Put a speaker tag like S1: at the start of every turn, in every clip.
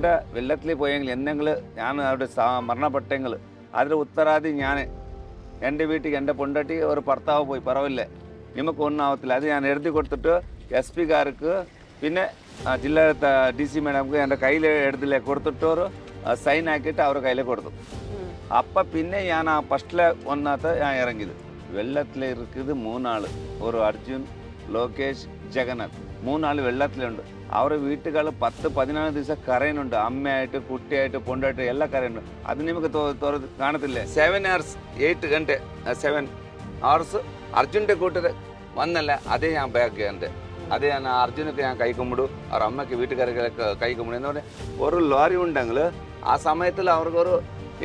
S1: എന്റെ വെള്ളത്തിൽ പോയെങ്കിൽ എന്തെങ്കിലും ഞാൻ അവിടെ മരണപ്പെട്ടെങ്കിൽ അതിൽ ഉത്തരാദി ഞാൻ. എന്റെ വീട്ടിൽ എന്റെ പൊണ്ടട്ടി ഒരു ഭർത്താവ് പോയി പറവില്ല. നിമക്ക് ഒന്നും ആവത്തില്ല. അത് ഞാൻ എഴുതി കൊടുത്തിട്ട് എസ് പിക്കാർക്ക് പിന്നെ ജില്ലാ ഡി സി മേഡംക്ക് എന്റെ കയ്യിൽ എടുത്തില്ല കൊടുത്തിട്ട് ഒരു സൈൻ ആക്കിയിട്ട് അവരുടെ കയ്യിൽ കൊടുത്തു. അപ്പം പിന്നെ ഞാൻ ആ ഫസ്റ്റിലെ ഒന്നാത്ത ഞാൻ ഇറങ്ങിയത്. വെള്ളത്തിൽ ഇരിക്കുന്നത് മൂന്നാൾ ഒരു അർജുൻ ലോകേഷ് ജഗന്നാഥ്. മൂന്നാൾ വെള്ളത്തിലുണ്ട്. അവരുടെ വീട്ടുകൾ പത്ത് പതിനാല് ദിവസം കരയുന്നുണ്ട്. അമ്മയായിട്ട് കുട്ടിയായിട്ട് പൊണ്ടായിട്ട് എല്ലാം കരയുന്നുണ്ട്. അത് നിങ്ങൾക്ക് കാണത്തില്ലേ? സെവൻ അവേഴ്സ് എയ്റ്റ് ഗണ്ട് സെവൻ അവേഴ്സ് അർജുന്റെ കൂട്ടർ വന്നല്ല അതേ ഞാൻ ബാക്ക് എന്റെ അതേ ഞാൻ അർജുനൊക്കെ ഞാൻ കൈ കുമ്പിടും അവർ അമ്മയ്ക്ക് വീട്ടുകാരൊക്കെ കൈ കുമ്പിടും എന്ന് പറഞ്ഞാൽ ഒരു ലോറി ഉണ്ടെങ്കിൽ ആ സമയത്തിൽ അവർക്കൊരു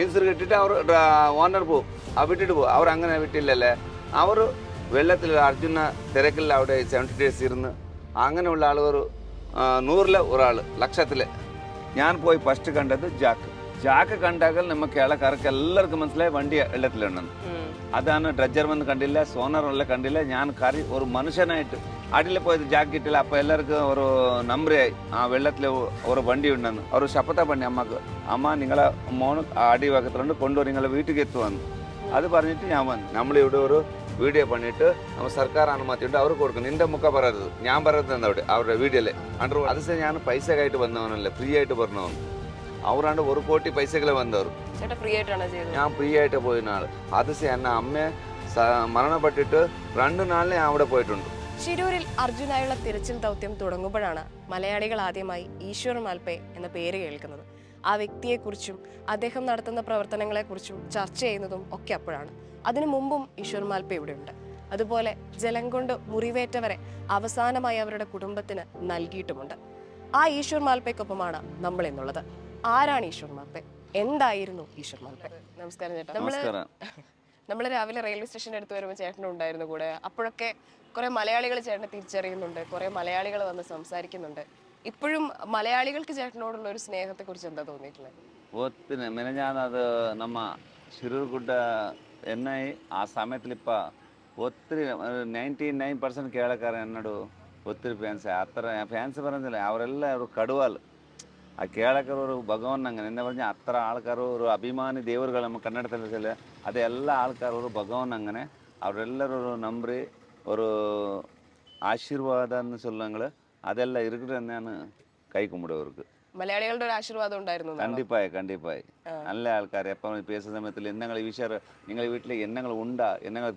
S1: ഇൻഷുർ കിട്ടിയിട്ട് അവർ ഓണർ പോവും. ആ വിട്ടിട്ട് പോകും അവർ അങ്ങനെ വിട്ടില്ലല്ലേ? അവർ വെള്ളത്തിൽ അർജുന തിരക്കിൽ അവിടെ സെവന്റി ഡേയ്സ് ഇരുന്ന് അങ്ങനെയുള്ള ആൾ ഒരു ആ, നൂറിലെ ഒരാൾ ലക്ഷത്തിലെ ഞാൻ പോയി ഫസ്റ്റ് കണ്ടത് ജാക്ക്. ജാക്ക് കണ്ടാൽ നമ്മൾ കേരളക്കാർക്ക് എല്ലാവർക്കും മനസ്സിലായി വണ്ടി വെള്ളത്തിലുണ്ടെന്ന് അതാണ് ഡ്രഡ്ജർ വന്ന് കണ്ടില്ല സോണർ വല്ല കണ്ടില്ല ഞാൻ കറി ഒരു മനുഷ്യനായിട്ട് അടിയിൽ പോയത് ജാക്കറ്റിൽ അപ്പോൾ എല്ലാവർക്കും ഒരു നമ്പറായി ആ വെള്ളത്തിൽ ഒരു വണ്ടി ഉണ്ടെന്ന്. അവർ ശപ്പത്ത പണി അമ്മയ്ക്ക്. അമ്മ നിങ്ങളെ മോന് അടി ഭാഗത്തിലുണ്ട് കൊണ്ടുവരും നിങ്ങളെ വീട്ടിൽ എത്തുവന്ന്. അത് പറഞ്ഞിട്ട് ഞാൻ വന്നു. നമ്മളിവിടെ ഒരു വീഡിയോ പണിയിട്ട് നമ്മൾ സർക്കാർ അനുമതിയുണ്ട്. അവർ കൊടുക്കും. നിന്റെ മുഖം പറയരുത്. ഞാൻ പറയുന്നത് അവിടെ? അവരുടെ വീഡിയോയിലെ. അണ്ടർ അത് ഞാൻ പൈസ ആയിട്ട് വന്നവനല്ലേ. ഫ്രീ ആയിട്ട് പറഞ്ഞവൻ. അവരാണ്ട് ഒരു കോടി പൈസകളെ വന്നവർ. ഞാൻ ഫ്രീ ആയിട്ട് പോയിരുന്ന ആൾ അത് എന്നെ അമ്മയെ മരണപ്പെട്ടിട്ട് രണ്ട് നാളിൽ ഞാൻ അവിടെ പോയിട്ടുണ്ട്.
S2: ശിരൂരിൽ അർജുനായുള്ള തിരച്ചിൽ ദൗത്യം തുടങ്ങുമ്പോഴാണ് മലയാളികൾ ആദ്യമായി ഈശ്വർ മാൽപേ എന്ന പേര് കേൾക്കുന്നത്. ആ വ്യക്തിയെക്കുറിച്ചും അദ്ദേഹം നടത്തുന്ന പ്രവർത്തനങ്ങളെക്കുറിച്ചും ചർച്ച ചെയ്യുന്നതും ഒക്കെ അപ്പോഴാണ്. അതിനു മുമ്പും ഈശ്വർ മാൽപ്പ ഇവിടെയുണ്ട്. അതുപോലെ ജലം കൊണ്ട് മുറിവേറ്റവരെ അവസാനമായി അവരുടെ കുടുംബത്തിന് നൽകിയിട്ടുമുണ്ട്. ആ ഈശ്വർ മാൽപ്പയ്ക്കൊപ്പമാണ് നമ്മൾ എന്നുള്ളത്. ആരാണ് ഈശ്വർ മാൽപ്പ എന്തായിരുന്നു ഈശ്വർ മാൽപ്പ നമസ്കാരം ചേട്ടാ.
S1: നമ്മൾ
S2: നമ്മൾ രാവിലെ റെയിൽവേ സ്റ്റേഷന്റെ അടുത്ത് വരുമ്പോൾ ചേട്ടനും ഉണ്ടായിരുന്നു കൂടെ. അപ്പോഴൊക്കെ കുറേ മലയാളികൾ ചേട്ടനെ തിരിച്ചറിയുന്നുണ്ട്. കുറേ മലയാളികൾ വന്ന് സംസാരിക്കുന്നുണ്ട്. ഇപ്പോഴും മലയാളികൾക്ക് ചേട്ടനോടുള്ള ഒരു സ്നേഹത്തെക്കുറിച്ച് എന്താ തോന്നിയിട്ടുള്ളത്?
S1: പിന്നെ മിനഞ്ഞാനത് നമ്മ ശിരൂർകുട്ട ಶಿರೂರುಗುಡ್ಡ ಎನ್ ಐ ಆ ಸಮಯತ್ಲಿಪ್ಪ ಒತ್ತಿರಿ ನೈಂಟಿ ನೈನ್ ಪರ್ಸೆಂಟ್ ಕೇಳಕಾರ ಎನ್ನಡು ಒತ್ತಿರಿ ಫ್ಯಾನ್ಸ್ ಆ ಥರ ಫ್ಯಾನ್ಸ್ ಬರೋದಿಲ್ಲ ಅವರೆಲ್ಲ ಅವರು ಕಡುವಾಲ್ ಆ ಕೇಳಕರು ಭಗವನ್ ನಂಗೆ ನಿನ್ನೆ പറഞ്ഞ അത്ര ആൾക്കാർ ഒരു അഭിമാനി ദേവറുകൾ നമ്മൾ കന്നഡത്തിൽ അത് എല്ലാ ആൾക്കാരും ഭഗവാൻ അങ്ങനെ അവരെല്ലാവരും ഒരു നമ്പർ ഒരു ആശീർവാദം എന്ന് ചൊല്ലുങ്ങൾ അതെല്ലാം இருக்குதுன்னு ഞാൻ കൈ കുമ്പിടുവർക്ക്
S2: മലയാളികളുടെ ഒരു ആശീർവാദം ഉണ്ടായിരുന്നു?
S1: കണ്ടിപ്പായി കണ്ടിപ്പായി. നല്ല ആൾക്കാർ എപ്പം പേസ സമയത്തിൽ എന്നങ്ങൾ ഈ വിഷയം നിങ്ങൾ വീട്ടിൽ എന്നങ്ങൾ ഉണ്ടാ എന്നങ്ങൾ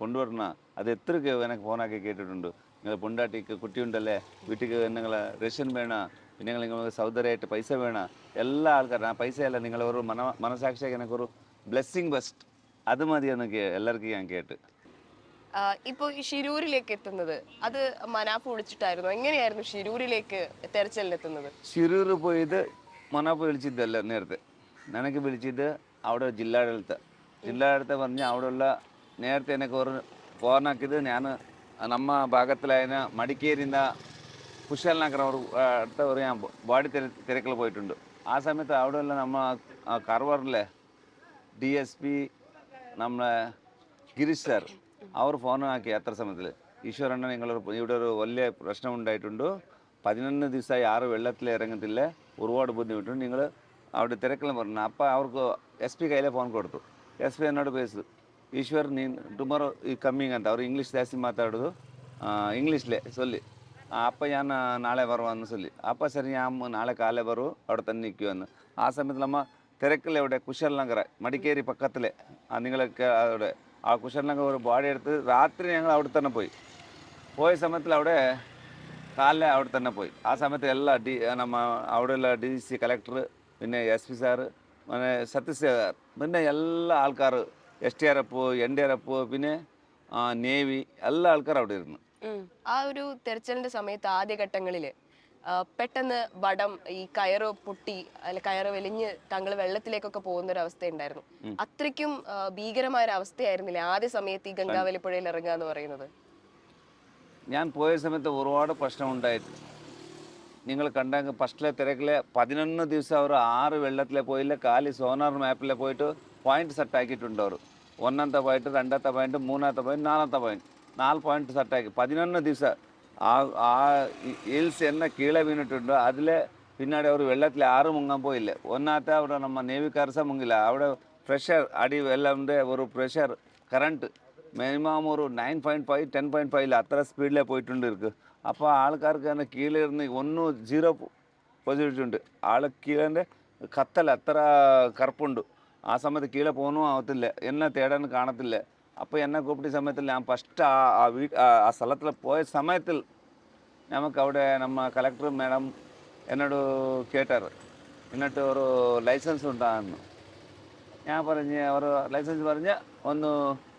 S1: കൊണ്ടുവരണ അത് എത്രക്ക് എനിക്ക് ഫോണാക്കി കേട്ടിട്ടുണ്ട്. നിങ്ങൾ പൊണ്ടാട്ടിക്ക് കുട്ടിയുണ്ടല്ലേ? വീട്ടിൽ എന്നങ്ങൾ റേഷൻ വേണ പിന്നെ നിങ്ങൾ നിങ്ങൾ സൗദര്യായിട്ട് പൈസ വേണ എല്ലാ ആൾക്കാരും ആ പൈസയല്ല നിങ്ങളൊരു മന മനസാക്ഷിയാക്കി എനിക്കൊരു ബ്ലെസ്സിങ് ബെസ്റ്റ് അത് മതിയെന്ന് കേ- എല്ലാവർക്കും ഞാൻ കേട്ട്.
S2: ഇപ്പോൾ ഈ ഷിരൂരിലേക്ക് എത്തുന്നത്. അത് മനാപ്പ് വിളിച്ചിട്ടായിരുന്നു. എങ്ങനെയായിരുന്നു ശിരൂരിലേക്ക് തെരച്ചിലെത്തുന്നത്
S1: ശിരൂർ പോയത് മനാപ്പ് വിളിച്ചിട്ടല്ല നേരത്തെ. നനക്ക് വിളിച്ചിട്ട് അവിടെ ജില്ലാഡളിത്ത് ജില്ലാഡളിത്ത് പറഞ്ഞ് അവിടെയുള്ള നേരത്തെ എന്നെ കോർ ഫോറിനാക്കിയത് ഞാൻ നമ്മ ഭാഗത്തിലായ മടിക്കേരിന്ന കുശാലനഗരം അടുത്ത ഒരു ഞാൻ വാടി തിര തിരക്കിൽ പോയിട്ടുണ്ട്. ആ സമയത്ത് അവിടെയുള്ള നമ്മ കർവറിലെ ഡി എസ് പി നമ്മളെ ഗിരീഷ് സാർ അവർ ഫോൺ ആക്കി യാത്ര സമയത്തിൽ ഈശ്വരണ്ണ നിങ്ങളൊരു ഇവിടെ ഒരു വലിയ പ്രശ്നം ഉണ്ടായിട്ടുണ്ട് പതിനൊന്ന് ദിവസമായി ആറ് വെള്ളത്തിൽ ഇറങ്ങത്തില്ല ഒരുപാട് ബുദ്ധിമുട്ടുണ്ട് നിങ്ങൾ അവിടെ തിരക്കിലും പറഞ്ഞു അപ്പോൾ അവർക്ക് എസ് പി കയ്യിലെ ഫോൺ കൊടുത്തു ಎಸ್ ಪಿ എന്നോട് പേസു ಈಶ್ವರ್ ನೀನು ಟುಮಾರೋ ಈ ಕಮ್ಮಿಂಗ್ ಅಂತ ಅವ್ರು ಇಂಗ್ಲೀಷ್ ಜಾಸ್ತಿ ಮಾತಾಡೋದು ಇಂಗ್ಲೀಷ್ಲೆ ಸೊಲ್ಲಿ ಆ, ಅಪ್ಪ ഞാൻ നാളെ വരുവാന്ന് ചൊല്ലി അപ്പം ശരി ഞാൻ നാളെ കാലേ വരൂ അവിടെ തന്നെ നിൽക്കുമെന്ന് ആ സമയത്ത് നമ്മ തിരക്കിൽ എവിടെ കുശൽ നഗർ മടിക്കേരി പക്കത്തിലെ ആ നിങ്ങളൊക്കെ അവിടെ ആ കുഷനിലൊക്കെ ഒരു ബോഡി എടുത്ത് രാത്രി ഞങ്ങൾ അവിടെ തന്നെ പോയി. പോയ സമയത്തിൽ അവിടെ കാലിൽ അവിടെ തന്നെ പോയി. ആ സമയത്ത് എല്ലാ ഡി നമ്മ അവിടെയുള്ള ഡി സി കളക്ടർ പിന്നെ എസ് പി സാറ് പിന്നെ സാർ പിന്നെ എല്ലാ ആൾക്കാർ S T R F N D R F പിന്നെ നേവി എല്ലാ ആൾക്കാരും അവിടെ ഇരുന്നു.
S2: ആ ഒരു തെരച്ചിലിന്റെ സമയത്ത് ആദ്യഘട്ടങ്ങളിൽ ആ, പെട്ടെന്ന് വടം ഈ കയറ് പൊട്ടി അല്ല കയറ് വലിഞ്ഞ് താങ്കൾ വെള്ളത്തിലേക്കൊക്കെ പോകുന്ന ഒരു അവസ്ഥ ഉണ്ടായിരുന്നു അത്രയ്ക്കും ഭീകരമായ ഒരു അവസ്ഥയായിരുന്നില്ലേ ആദ്യ സമയത്ത് ഈ ഗംഗാവലിപ്പുഴയിൽ ഇറങ്ങുക എന്ന് പറയുന്നത്?
S1: ഞാൻ പോയ സമയത്ത് ഒരുപാട് പ്രശ്നം ഉണ്ടായിട്ട് നിങ്ങൾ കണ്ടെങ്കിൽ ഫസ്റ്റിലെ തിരക്കിലെ പതിനൊന്ന് ദിവസം അവർ ആറ് വെള്ളത്തിലെ പോയില്ല കാലി സോനാർ മാപ്പിലെ പോയിട്ട് പോയിന്റ് സെറ്റ് ആക്കിയിട്ടുണ്ട് അവർ. ഒന്നാമത്തെ പോയിന്റ് രണ്ടാമത്തെ പോയിന്റ് മൂന്നാമത്തെ പോയിന്റ് നാലാമത്തെ പോയിന്റ് നാല് പോയിന്റ് സെറ്റ് ആക്കി. പതിനൊന്ന് ദിവസം ആ ഹീൽസ് എന്ന കീഴെ വീണിട്ടുണ്ടോ അതിൽ പിന്നാടി അവർ വെള്ളത്തിൽ ആറ് മുങ്ങാൻ പോയില്ല ഒന്നാത്ത അവിടെ നമ്മ നേവിക്കാർ സഹ മുങ്ങില്ല അവിടെ പ്രഷർ അടി വെള്ളമുണ്ട് ഒരു പ്രഷർ கரண்ட் மினிமம் ஒரு nine point five ten point ஃபைவ்ல அத்தனை ஸ்பீடில் போயிட்டு இருக்குது அப்போ ஆளுக்காருக்கு அந்த கீழே இருந்து ஒன்றும் ஜீரோ பொசிட்டு ஆளு கீழே கத்தல் அத்தனை கற்புண்டு ஆ சமயத்து கீழே போகணும் ஆகத்தில்லை என்ன தேடன்னு காணத்தில்லை. അപ്പോൾ എന്നെ കൂപ്പിട്ട സമയത്തിൽ ഞാൻ ഫസ്റ്റ് ആ ആ വീ ആ സ്ഥലത്തിൽ പോയ സമയത്തിൽ നമുക്ക് അവിടെ ನಮ್ಮ കലക്ടർ മേഡം എന്നോട് കേട്ടാറ് എന്നിട്ട് ഒരു ലൈസൻസ് ഉണ്ടാകുന്നു ഞാൻ പറഞ്ഞ് ഒരു ലൈസൻസ് പറഞ്ഞ് ഒന്ന്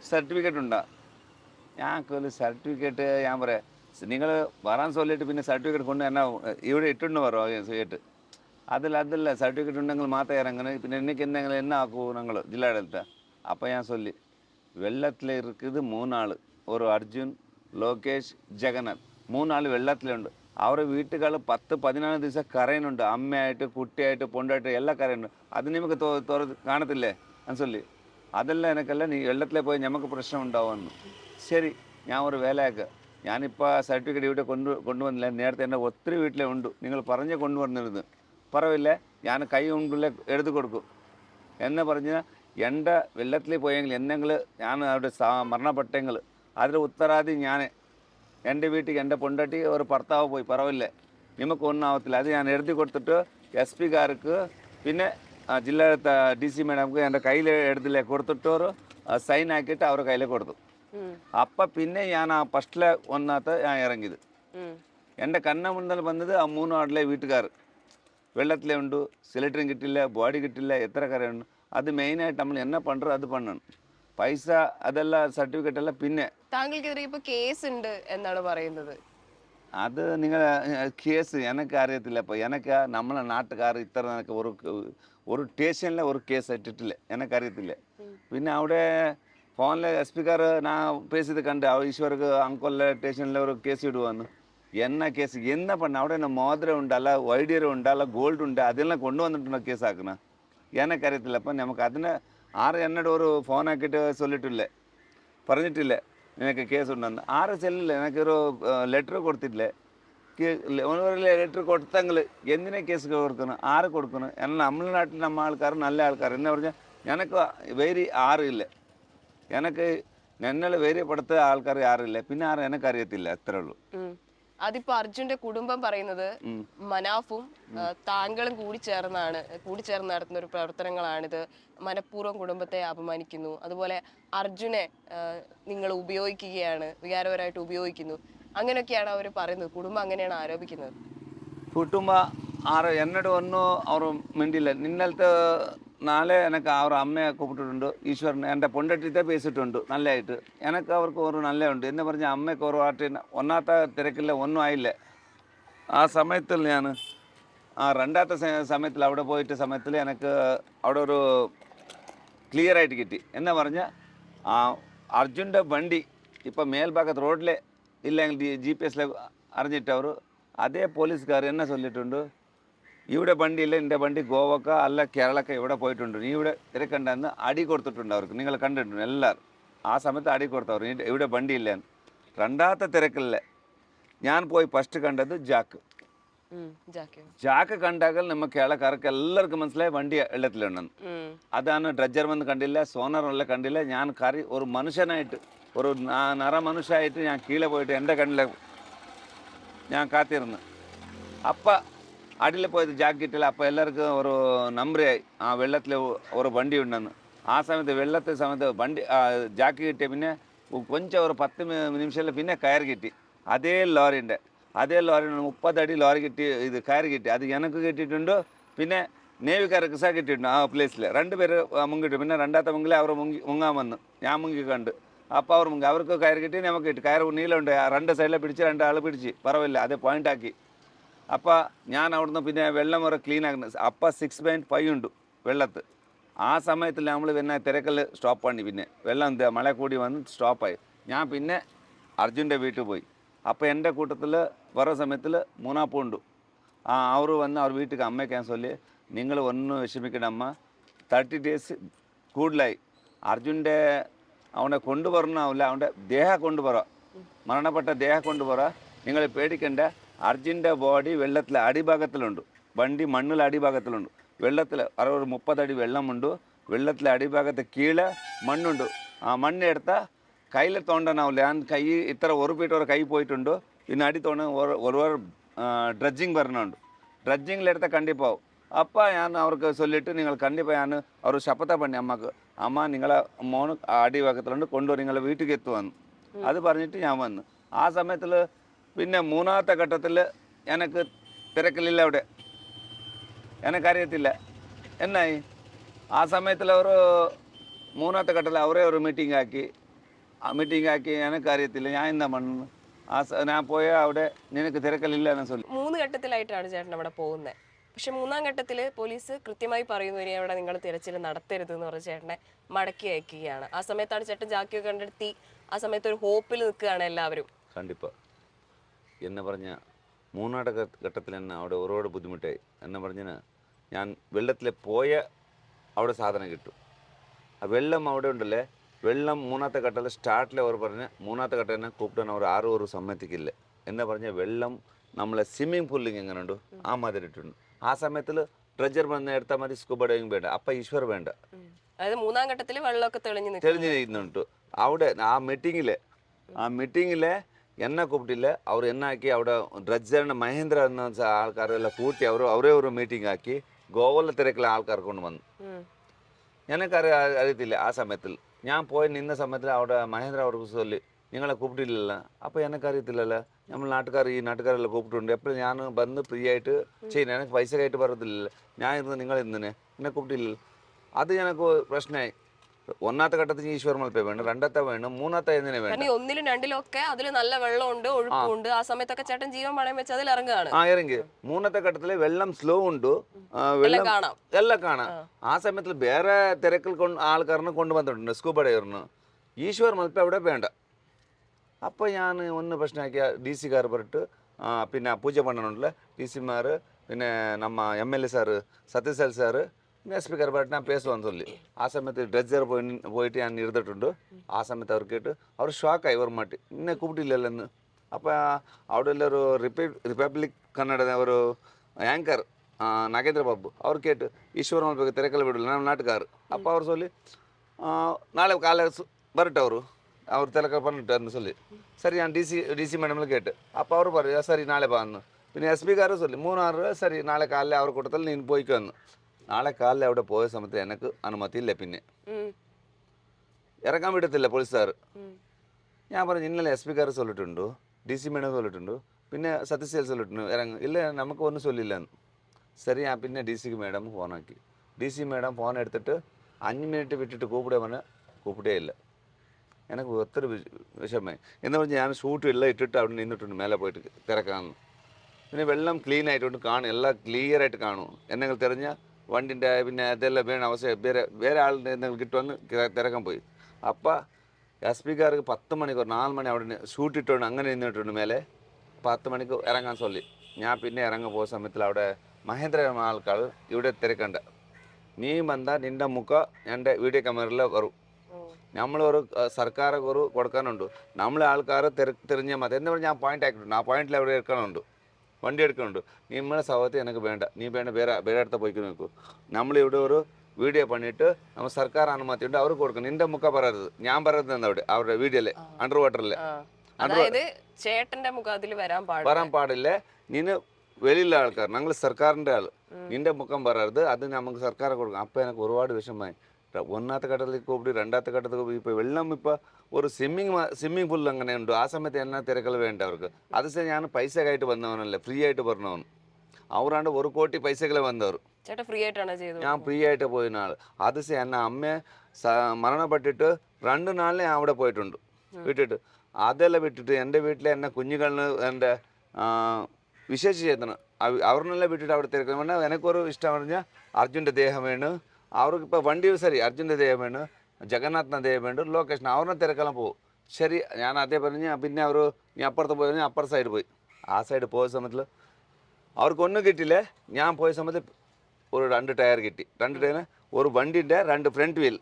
S1: സർട്ടിഫിക്കറ്റ് ഉണ്ടാ ഞങ്ങൾക്ക് സർട്ടിഫിക്കറ്റ് ഞാൻ പറയാം നിങ്ങൾ വരാൻ ചൊല്ലിട്ട് പിന്നെ സർട്ടിഫിക്കറ്റ് കൊണ്ട് എന്നാ ഇവിടെ ഇട്ടുണ്ട് വരോ സ്വീറ്റ് അതിൽ അതില്ല സർട്ടിഫിക്കറ്റ് ഉണ്ടെങ്കിൽ മാത്രം ഇറങ്ങണം പിന്നെ എനിക്ക് എന്തെങ്കിലും എന്നാ ആക്കൂ ഞങ്ങൾ ജില്ലാ അപ്പോൾ ഞാൻ ചൊല്ലി വെള്ളത്തിൽ இருக்குது മൂന്നാൾ ഒരു അർജുൻ ലോകേഷ് ജഗന്നാഥ് മൂന്നാൾ വെള്ളത്തിലുണ്ട് അവരുടെ വീട്ടുകൾ പത്ത് പതിനാല് ദിവസം കരയുന്നുണ്ട് അമ്മയായിട്ട് കുട്ടിയായിട്ട് പൊണ്ടായിട്ട് എല്ലാം കരയുന്നുണ്ട് അത് നമുക്ക് തോ- തുറ കാണത്തില്ലേ ഞാൻ சொல்லி അതെല്ലാം എനക്കല്ല നീ വെള്ളത്തിലെ പോയി നമുക്ക് പ്രശ്നം ഉണ്ടാവുമെന്ന് ശരി ഞാൻ ഒരു വേലയാക്ക ഞാനിപ്പോൾ സർട്ടിഫിക്കറ്റ് ഇവിടെ കൊണ്ട് കൊണ്ടുവന്നില്ല നേരത്തെ എൻ്റെ ഒത്തിരി വീട്ടിലെ ഉണ്ട് നിങ്ങൾ പറഞ്ഞ് കൊണ്ടുവന്നിരുന്നു പറവില്ല ഞാൻ കൈ കൊണ്ടുള്ള എടുത്തു കൊടുക്കും എന്ന് പറഞ്ഞാൽ എന്റെ വെള്ളത്തിൽ പോയെങ്കിൽ എന്തെങ്കിലും ഞാൻ അവിടെ സാ മരണപ്പെട്ടെങ്കിൽ അതിന്റെ ഉത്തരാദി ഞാൻ എന്റെ വീട്ടിൽ എന്റെ പൊണ്ടട്ടി ഒരു ഭർത്താവ് പോയി പറവില്ല. നിമക്ക് ഒന്നും ആവത്തില്ല. അത് ഞാൻ എഴുതി കൊടുത്തിട്ട് എസ് പിക്കാർക്ക് പിന്നെ ആ, ജില്ലാ ഡി സി മേഡംക്ക് എന്റെ കയ്യിൽ എടുത്തില്ലേ കൊടുത്തിട്ട് ഒരു സൈൻ ആക്കിയിട്ട് അവരുടെ കയ്യിൽ കൊടുത്തു.
S2: ഉം,
S1: അപ്പം പിന്നെ ഞാൻ ആ ഫസ്റ്റിലെ ഒന്നാത്ത ഞാൻ ഇറങ്ങിയത്.
S2: ഉം,
S1: എന്റെ കണ്ണ മുന്നിൽ വന്നത് ആ മൂന്ന് ആടിലെ വീട്ടുകാർ. വെള്ളത്തിലെ ഉണ്ട് സിലിണ്ടറും കിട്ടില്ല ബോഡി കിട്ടില്ല എത്ര കരയുണ്ട്. അത് മെയിനായിട്ട് നമ്മൾ എന്നെ പണ്ടോ അത് പണ്ണണം പൈസ അതെല്ലാം സർട്ടിഫിക്കറ്റ് എല്ലാം പിന്നെ
S2: താങ്കൾക്കെതിരെ ഇപ്പൊ കേസ് ഉണ്ട് എന്നാണ് പറയുന്നത്
S1: അത് നിങ്ങൾ കേസ് എനിക്ക് അറിയത്തില്ല ഇപ്പോൾ എനിക്ക് നമ്മളെ നാട്ടുകാർ ഇത്ര എനിക്ക് ഒരു ഒരു സ്റ്റേഷനിൽ ഒരു കേസ് ഇട്ടിട്ടില്ല എനിക്ക് അറിയത്തില്ല പിന്നെ അവിടെ ഫോണിൽ എസ് പിക്കാർ ഞാൻ പേസിയത് കണ്ട് അവ ഈശ്വർക്ക് അങ്കോലിലെ സ്റ്റേഷനിൽ ഒരു കേസ് ഇടുവാന്ന് என்ன கேஸ் என்ன பண்ண അവിടെ என்ன மோதிரம் உண்டு அல்ல வைடியர் உண்டு அல்ல கோல்டு உண்டு அதெல்லாம் கொண்டு ಏನಕ್ಕಾರಿಯತ್ತಿಲ್ಲ ಅಪ್ಪ ನಮಗೆ ಅದನ್ನ ಆರು ಎನ್ನಡವರು ಫೋನ್ ಹಾಕಿಟ್ಟು ಸೊಲ್ಲಿಟ್ಟಿಲ್ಲ ಪರಂಜಿಟ್ಟಿಲ್ಲ ನಿಮಗೆ ಕೇಸ್ ಉಂಟು ಅಂತ ಆರು ಸೆಲ್ಲ ಎನಕ್ಕಿರೋ ಲೆಟ್ರು ಕೊಡ್ತಿಡ್ಲೆ கே ஒன்று லெட்டர் கொடுத்தாங்களு எந்தினே கேஸுக்கு கொடுக்கணும் ஆறு கொடுக்கணும். ஏன்னா நம்ம நாட்டில் நம்ம ஆள்க்காரர் நல்ல ஆள்க்கார் என்ன പറഞ്ഞാൽ எனக்கு வேறு ஆறு இல்லை. எனக்கு என்னால் வேறு படுத்த ஆள்க்கார் யாரும் இல்லை. பின்ன ஆறு எனக்கு
S2: அறியத்தில்லை அத்தரவுள்ளൂ അതിപ്പോ അർജുന്റെ കുടുംബം പറയുന്നത്
S1: ഉം.
S2: മനാഫും ആ, താങ്കളും കൂടി ചേർന്നാണ് കൂടി ചേർന്ന് നടത്തുന്ന ഒരു പ്രവർത്തനങ്ങളാണിത് മനഃപൂർവ്വം കുടുംബത്തെ അപമാനിക്കുന്നു അതുപോലെ അർജുനെ നിങ്ങൾ ഉപയോഗിക്കുകയാണ് വികാരപരമായിട്ട് ഉപയോഗിക്കുന്നു അങ്ങനെയൊക്കെയാണ് അവർ പറയുന്നത് കുടുംബം അങ്ങനെയാണ് ആരോപിക്കുന്നത്
S1: ಕುಟುಂಬ ಆರ ಎನ್ನಡು ಅನ್ನು ಅವರು ಮಿಂಡಿಲ್ಲ ನಿನ್ನಲ್ತ നാളെ എനിക്ക് അവർ അമ്മയെ കൂപ്പിട്ടിട്ടുണ്ട് ഈശ്വരൻ എന്റെ പൊണ്ടട്ടിത്തെ പേസിട്ടുണ്ട് നല്ലതായിട്ട്. എനിക്ക് അവർക്ക് ഒരു നല്ല ഉണ്ട് എന്ന് പറഞ്ഞ അമ്മയ്ക്ക് ഒരു ആട്ടി ഒന്നാത്ത തിരക്കില്ല ഒന്നും ആയില്ല. ആ സമയത്തിൽ ഞാൻ ആ രണ്ടാമത്തെ സ- സമയത്തിൽ അവിടെ പോയിട്ട് സമയത്തിൽ എനിക്ക് അവിടെ ഒരു ക്ലിയർ ആയിട്ട് കിട്ടി. എന്ന് പറഞ്ഞാൽ ആ അർജുന്റെ വണ്ടി ഇപ്പം മേൽഭാഗത്ത് റോഡിലെ ഇല്ലെങ്കിൽ ജി പി എസിലെ അറിഞ്ഞിട്ട് അവർ അതേ പോലീസുകാർ എന്നെ ചൊല്ലിട്ടുണ്ട് ഇവിടെ വണ്ടി ഇല്ല എന്റെ വണ്ടി ഗോവക്ക അല്ല കേരളക്ക ഇവിടെ പോയിട്ടുണ്ട്. നീ ഇവിടെ തിരക്കണ്ടെന്ന് അടി കൊടുത്തിട്ടുണ്ട് അവർക്ക്. നിങ്ങൾ കണ്ടിട്ടുണ്ട് എല്ലാവരും. ആ സമയത്ത് അടി കൊടുത്തവർ ഇവിടെ വണ്ടി ഇല്ല രണ്ടാമത്തെ തിരക്കില്ല. ഞാൻ പോയി ഫസ്റ്റ് കണ്ടത് ജാക്ക്.
S2: ജാക്ക്.
S1: കണ്ടാകൽ നമ്മ കേളക്കാർക്ക് എല്ലാവർക്കും മനസ്സിലായി വണ്ടി വെള്ളത്തിലുണ്ടെന്ന് അതാണ് ഡ്രജർ വന്ന് കണ്ടില്ല സോണറുള്ള കണ്ടില്ല. ഞാൻ കറി ഒരു മനുഷ്യനായിട്ട് ഒരു നിറ മനുഷ്യായിട്ട് ഞാൻ കീഴെ പോയിട്ട് എന്റെ കണ്ണിലെ ഞാൻ കാത്തിരുന്നു. അപ്പം അടിയിൽ പോയത് ജാക്കറ്റിൽ അപ്പം എല്ലാവർക്കും ഒരു നമ്പറായി ആ വെള്ളത്തിൽ ഒരു വണ്ടി ഉണ്ടെന്ന് ആ സമയത്ത് വെള്ളത്തെ സമയത്ത് വണ്ടി ജാക്ക് കിട്ടിയ പിന്നെ കൊഞ്ചം ഒരു പത്ത് നിമിഷത്തിൽ പിന്നെ കയർ കിട്ടി അതേ ലോറിന്റെ അതേ ലോറി മുപ്പതടി ലോറി കിട്ടി ഇത് കയർ കിട്ടി അത് എനിക്ക് കിട്ടിയിട്ടുണ്ട് പിന്നെ നേവിക്കാർക്ക് സഹ കിട്ടിയിട്ടുണ്ട് ആ പ്ലേസിൽ രണ്ട് പേര് മുങ്ങിട്ടു പിന്നെ രണ്ടാമത്തെ മുങ്ങിൽ അവർ മുങ്ങി മുങ്ങാൻ വന്നു ഞാൻ മുങ്ങി കണ്ട് അപ്പോൾ അവർ മുങ്ങി അവർക്ക് കയർ കിട്ടി നമുക്ക് കിട്ടി കയർ നീളമുണ്ട് ആ രണ്ട് സൈഡിലെ പിടിച്ച് രണ്ട് ആൾ പിടിച്ച് പറവില്ല അതേ പോയിന്റ് ആക്കി അപ്പോൾ ഞാൻ അവിടുന്ന് പിന്നെ വെള്ളം വരെ ക്ലീൻ ആക്കുന്നത് അപ്പം സിക്സ് പോയിന്റ് ഫൈവ് ഉണ്ട് വെള്ളത്ത്. ആ സമയത്തിൽ നമ്മൾ പിന്നെ തിരക്കൽ സ്റ്റോപ്പ് പണി പിന്നെ. വെള്ളം എന്താ മഴ കൂടി വന്ന് സ്റ്റോപ്പായി ഞാൻ പിന്നെ അർജുന്റെ വീട്ടിൽ പോയി. അപ്പോൾ എന്റെ കൂട്ടത്തിൽ വേറെ സമയത്തിൽ മൂന്നാപ്പുണ്ട് ആ അവർ വന്ന് അവർ വീട്ടിൽ അമ്മയ്ക്കാൻ ചൊല്ലി നിങ്ങൾ ഒന്ന് വിഷമിക്കണം അമ്മ. തേർട്ടി ഡേയ്സ് കൂടുതലായി. അർജുന്റെ അവനെ കൊണ്ടുവരണമില്ല അവന്റെ ദേഹ കൊണ്ടുവരാം. മരണപ്പെട്ട ദേഹ കൊണ്ടുവരാ. നിങ്ങൾ പേടിക്കണ്ട. അർജുന്റെ ബോഡി വെള്ളത്തിൽ അടിഭാഗത്തിലുണ്ട് വണ്ടി മണ്ണിൽ അടിഭാഗത്തിലുണ്ട് വെള്ളത്തിൽ അവിടെ ഒരു മുപ്പതടി വെള്ളമുണ്ട് വെള്ളത്തിലെ അടിഭാഗത്ത് കീഴെ മണ്ണുണ്ട് ആ മണ്ണെടുത്താൽ കയ്യിൽ തോണ്ടനാവില്ല ഞാൻ കൈ ഇത്ര ഉറപ്പിട്ട് ഒരു കൈ പോയിട്ടുണ്ട് പിന്നെ അടി തോണ്ട ഒരു ഒരു ഡ്രഡ്ജിങ് വരണുണ്ട് ഡ്രഡ്ജിങ്ങിലെടുത്താൽ കണ്ടിപ്പാവും അപ്പം ഞാൻ അവർക്ക് ചൊല്ലിട്ട് നിങ്ങൾ കണ്ടിപ്പാ ഞാൻ അവർ ശപഥ പണി അമ്മയ്ക്ക് അമ്മ നിങ്ങളെ മോന് അടിഭാഗത്തിലുണ്ട് കൊണ്ടുവരും നിങ്ങളെ വീട്ടിലേക്ക് എത്തുവന്നു അത് പറഞ്ഞിട്ട് ഞാൻ വന്നു ആ സമയത്തിൽ പിന്നെ മൂന്നാമത്തെ ഘട്ടത്തിൽ എനിക്ക് തിരക്കിലില്ല അവിടെ. എനിക്കറിയത്തില്ല എന്നായി? ആ സമയത്തിൽ അവർ മൂന്നാമത്തെ ഘട്ടത്തിൽ അവരെ ഒരു മീറ്റിംഗ് ആക്കി. ആ മീറ്റിംഗ് ആക്കി എനിക്കറിയത്തില്ല ഞാൻ എന്താ മണ്ണ് ആ ഞാൻ പോയ അവിടെ നിനക്ക് തിരക്കലില്ല എന്ന് ചൊല്ലി
S2: മൂന്ന് ഘട്ടത്തിലായിട്ടാണ് ചേട്ടൻ അവിടെ പോകുന്നത് പക്ഷെ മൂന്നാം ഘട്ടത്തിൽ പോലീസ് കൃത്യമായി പറയുന്നു ഇനി അവിടെ നിങ്ങൾ തിരച്ചിൽ നടത്തരുത് എന്ന് പറഞ്ഞ ചേട്ടനെ മടക്കി അയക്കുകയാണ്. ആ സമയത്താണ് ചേട്ടൻ ജാക്കിയൊക്കെ കണ്ടെത്തി. ആ സമയത്ത് ഒരു ഹോപ്പിൽ നിൽക്കുകയാണ് എല്ലാവരും.
S1: കണ്ടിപ്പാ. എന്നെ പറഞ്ഞ മൂന്നാട് ഘട്ടത്തിൽ തന്നെ അവിടെ ഒരുപാട് ബുദ്ധിമുട്ടായി. എന്ന് പറഞ്ഞാൽ ഞാൻ വെള്ളത്തിൽ പോയ അവിടെ സാധനം കിട്ടും. ആ വെള്ളം അവിടെ ഉണ്ടല്ലേ? വെള്ളം മൂന്നാമത്തെ ഘട്ടത്തിൽ സ്റ്റാർട്ടിൽ അവർ പറഞ്ഞ് മൂന്നാമത്തെ ഘട്ടം തന്നെ കൂപ്പിട്ടാൻ അവർ ആരും ഒരു സമ്മതിക്കില്ല. എന്ന് പറഞ്ഞാൽ വെള്ളം നമ്മളെ സ്വിമ്മിംഗ് പൂളിങ് എങ്ങനെ ഉണ്ടോ? ആ മാതിരി ഇട്ടുണ്ട് ആ സമയത്തിൽ ട്രെജർ വന്ന് എടുത്താൽ മതി സ്കൂബ ഡൈവിങ് വേണ്ട. അപ്പം ഈശ്വർ വേണ്ട.
S2: അതായത് മൂന്നാം ഘട്ടത്തിൽ വെള്ളമൊക്കെ തെളിഞ്ഞു
S1: തെളിഞ്ഞു നിൽക്കുന്നുണ്ട്. അവിടെ ആ മീറ്റിങ്ങിൽ ആ മീറ്റിങ്ങിൽ എന്നെ കൂപ്പിട്ടില്ല. അവർ എന്നാക്കി അവിടെ മഹേന്ദ്ര എന്ന സ- ആൾക്കാരെല്ലാം കൂട്ടി അവർ അവരെ ഒരു മീറ്റിംഗ് ആക്കി ഗോവയിലെ തിരക്കിലെ ആൾക്കാർ കൊണ്ട് വന്നു. എനിക്കറിയ അറിയത്തില്ല ആ സമയത്തിൽ. ഞാൻ പോയി നിന്ന സമയത്തിൽ അവിടെ മഹേന്ദ്ര അവർക്ക് ചൊല്ലി നിങ്ങളെ കൂപ്പിട്ടില്ലല്ലോ. അപ്പോൾ എനിക്കറിയത്തില്ലല്ലോ. നമ്മൾ നാട്ടുകാർ ഈ നാട്ടുകാരെല്ലാം കൂപ്പിട്ടുണ്ട്. എപ്പോഴും ഞാൻ വന്ന് ഫ്രീ ആയിട്ട് ചെയ്യുന്നത് എനിക്ക് പൈസ കയറ്റി പറയത്തില്ലല്ലോ ഞാൻ ഇരുന്ന് നിങ്ങൾ എന്നെ കൂപ്പിട്ടില്ലല്ലോ. അത് എനിക്ക് പ്രശ്നമായി. ഒന്നാമത്തെ ഘട്ടത്തിൽ ഈശ്വർമൽപ്പേ വേണം രണ്ടാത്ത വേണം മൂന്നാത്ത എന്തിനെ വേണം
S2: ഒന്നിലും രണ്ടിലും ഒക്കെ അതിൽ നല്ല വെള്ളമുണ്ട് ഒഴുക്കുണ്ട് ആ. സമയത്തൊക്കെ ചേട്ടൻ ജീവൻ പണയം വെച്ച് അതിൽ ഇറങ്ങുകയാണ്.
S1: ആ ഇറങ്ങി. മൂന്നത്തെ ഘട്ടത്തിൽ വെള്ളം സ്ലോ ഉണ്ട്. വെള്ളം
S2: കാണാം.
S1: എല്ലാം കാണാം. ആ. സമയത്തിൽ വേറെ തിരക്കിൽ കൊണ്ട് ആൾക്കാരനെ കൊണ്ടുവന്നിട്ടുണ്ട് സ്കൂബ ഡൈവറിന് ഈശ്വർ അവിടെ വേണ്ട. അപ്പോൾ ഞാൻ ഒന്ന് പ്രശ്നമാക്കിയ ഡി സി കാർ പറഞ്ഞിട്ട് പിന്നെ പൂജ പണ്ണനുണ്ടല്ല ഡി സിമാർ പിന്നെ നമ്മ M L A sir Satyasal sir mess ಬೇಕಾರೆ ಬಟ್ ನಾ ಪೇಸು ಅಂತ ಆ ಸಮೇತ ಡ್ರೆಜರ್ ಬೋಯ್ ಹೋಯ್ಟಿ ಅನ್ನ ಇರ್ದಟ್ಟುಂಡು ಆ ಸಮೇತ ಅವ್ರ ಕೇಟು. ಅವ್ರು ಶಾಕ್ ಆಯ್ ಅವ್ರ ಮಾಟಿ ಇನ್ನೇ ಕುಬಿಟ್ಟಿಲ್ಲ ಎಲ್ಲನು ಅಪ್ಪ ಅವಡೆಲ್ಲರು ರಿಪೇ ರಿಪಬ್ಲಿಕ್ ಕನ್ನಡದವರು ಆ್ಯಂಕರ್ ನಾಗೇಂದ್ರ ಬಾಬು. ಅವ್ರ ಕೇಟು, ಈಶ್ವರ ಬೇಕು ತೆರೆಕಲ್ಲ ಬಿಡಲಿ ನಾನು ಅಪ್ಪ ಅವ್ರ ಸೊಲಿ ನಾಳೆ ಕಾಲ ಬರಟ್ಟು ಅವರು. ಅವ್ರ ತೆರೆಕಲ್ಲ ಬಂದ್ಬಿಟ್ಟು ಅನ್ನ ಸೊಲಿ. ಸರಿ, ನಾನು D C D C madam K2. ಅಪ್ಪ ಅವರು ಬರ್ರಿ, ಸರಿ, ನಾಳೆ ಬಾ ಅನ್ನು ಇನ್ನು ಎಸ್ ಬಿ ಗಾರು ಸೊಲ್ಲಿ ಸರಿ, ನಾಳೆ ಕಾಲೇ ಅವ್ರು ಕೊಟ್ಟದಲ್ಲಿ ನೀನು ಬೋಯ್ಕೆ ಅನ್ನು നാളെ കാലിൽ അവിടെ പോയ സമയത്ത് എനിക്ക് അനുമതിയില്ല പിന്നെ.
S2: ഇറങ്ങാൻ
S1: ഇറക്കാൻ വിടത്തില്ല പോലീസുകാർ.
S2: സാർ
S1: ഞാൻ പറഞ്ഞു ഇന്നലെ എസ് പി കാർ ചൊല്ലിട്ടുണ്ടോ ഡി സി മേഡം ചൊല്ലിട്ടുണ്ടോ പിന്നെ സത്യശീൽ ചൊല്ലിട്ടുണ്ട് ഇറങ്ങ ഇല്ല നമുക്ക് ഒന്നും ചൊല്ലില്ലെന്ന് സരി ഞാൻ പിന്നെ ഡി സിക്ക് മേഡം ഫോണാക്കി. ഡി സി മേഡം ഫോൺ എടുത്തിട്ട് അഞ്ച് മിനിറ്റ് വിട്ടിട്ട് കൂപ്പിടേ പറഞ്ഞാൽ കൂപ്പിടേ ഇല്ല. എനിക്ക് ഒത്തിരി വിഷമേ വിഷമമായി. എന്ന് പറഞ്ഞാൽ ഞാൻ ഷൂട്ട് ഇല്ല ഇട്ടിട്ട് അവിടെ നിന്നിട്ടുണ്ട് മേലെ പോയിട്ട് തിരക്കാന്ന്. പിന്നെ വെള്ളം ക്ലീൻ ആയിട്ടുണ്ട് കാണും എല്ലാം ക്ലിയർ ആയിട്ട് കാണും. എന്നെങ്കിൽ തെരഞ്ഞ വണ്ടിന്റെ പിന്നെ അതെല്ലാം വേണം അവസ്ഥ. വേറെ വേറെ ആളുടെ എന്തെങ്കിലും കിട്ടുമെന്ന് തിരക്കാൻ പോയി. അപ്പം എസ് പിക്കാർക്ക് പത്ത് മണിക്കൂർ നാല് മണി അവിടെ ഷൂട്ട് ഇട്ടുകൊണ്ട് അങ്ങനെ നിന്നിട്ടുണ്ട് മേലെ. പത്ത് മണിക്ക് ഇറങ്ങാൻ ചൊല്ലി ഞാൻ പിന്നെ ഇറങ്ങാൻ പോയ സമയത്തിൽ അവിടെ മഹേന്ദ്ര ആൾക്കാൾ ഇവിടെ തിരക്കണ്ട. നീ വന്നാൽ നിന്റെ മുഖ എന്റെ വീഡിയോ ക്യാമറയിൽ വരും.
S2: നമ്മളൊരു
S1: നമ്മൾ ഒരു കൊടുക്കാനുണ്ട്. നമ്മളെ ആൾക്കാർ തിര തിരിഞ്ഞാൽ മതി. എന്ന് ഞാൻ പോയിന്റ് ആക്കിയിട്ടുണ്ട്. ആ പോയിന്റിൽ അവിടെ എടുക്കണമുണ്ട് വണ്ടി എടുക്കുന്നുണ്ട്. നിങ്ങളെ സൗകര്യത്തിൽ എനിക്ക് വേണ്ട. നീ വേണ്ട വേറെ വേറെ അടുത്ത പോയിക്ക് നോക്കൂ. നമ്മളിവിടെ ഒരു വീഡിയോ പണിയിട്ട് നമ്മൾ സർക്കാർ അനുമതി ഉണ്ട് അവർക്ക് കൊടുക്കണം നിന്റെ മുഖ പറയരുത്. ഞാൻ പറയുന്നത് എന്താ അവിടെ? അവരുടെ വീഡിയോയിലെ അണ്ടർ വാട്ടറിലെ.
S2: അതായത് ചേട്ടന്റെ മുഖം അതിൽ വരാൻ പാടില്ല.
S1: വരാൻ പാടില്ല. നീന് വെളിയിലെ ആൾക്കാർ ഞങ്ങൾ സർക്കാരിന്റെ ആൾ നിന്റെ മുഖം പറയരുത്. അത് നമുക്ക് സർക്കാർ കൊടുക്കണം അപ്പൊ എനിക്ക് ഒരുപാട് വിഷമമായി. ഒന്നാത്ത ഘട്ടത്തിലേക്ക് കൂപ്പിട്ട് രണ്ടാമത്തെ ഘട്ടത്തിൽ ഇപ്പോൾ വെള്ളം ഇപ്പോൾ ഒരു സ്വിമ്മിങ് സ്വിമ്മിംഗ് പൂൾ അങ്ങനെ ഉണ്ട് ആ സമയത്ത് എന്നാ തിരക്കുകൾ വേണ്ട അവർക്ക്? അത് ഞാൻ പൈസക്കായിട്ട് വന്നവനല്ല ഫ്രീ ആയിട്ട് പറഞ്ഞവൻ. അവരാണ്ട് ഒരു കോട്ടി പൈസകളെ വന്നവർ.
S2: ചേട്ടാ ഫ്രീ
S1: ഞാൻ ഫ്രീ ആയിട്ട് പോയിരുന്ന ആൾ അത് എന്നെ അമ്മയെ മരണപ്പെട്ടിട്ട് രണ്ട് നാളിനെ ഞാൻ അവിടെ പോയിട്ടുണ്ട്. വിട്ടിട്ട്. അതെല്ലാം വിട്ടിട്ട് എന്റെ വീട്ടിലെ എന്റെ കുഞ്ഞുകളിന് എന്റെ വിശേഷിച്ചേത്തണം അവരെല്ലാം വിട്ടിട്ട് അവിടെ തിരക്കണം എനിക്കൊരു ഇഷ്ടം പറഞ്ഞാൽ അർജുന്റെ ദേഹം വേണം അവർക്ക് ഇപ്പോൾ വണ്ടി ശരി അർജുന്റെ ദേവേണ് ജഗന്നാഥിന്റെ ദേവേണ്ട് ലൊക്കേഷൻ അവരുടെ തിരക്കെല്ലാം പോകും. ശരി ഞാൻ അതേ പറഞ്ഞ് പിന്നെ അവർ ഞാൻ അപ്പുറത്ത് പോയി പറഞ്ഞാൽ അപ്പുറ സൈഡ് പോയി. ആ സൈഡ് പോയ സമയത്തിൽ അവർക്കൊന്നും കിട്ടിയില്ലേ. ഞാൻ പോയ സമയത്ത് ഒരു രണ്ട് ടയർ കിട്ടി. രണ്ട് ടയർ ഒരു വണ്ടിന്റെ രണ്ട് ഫ്രണ്ട് വീൽ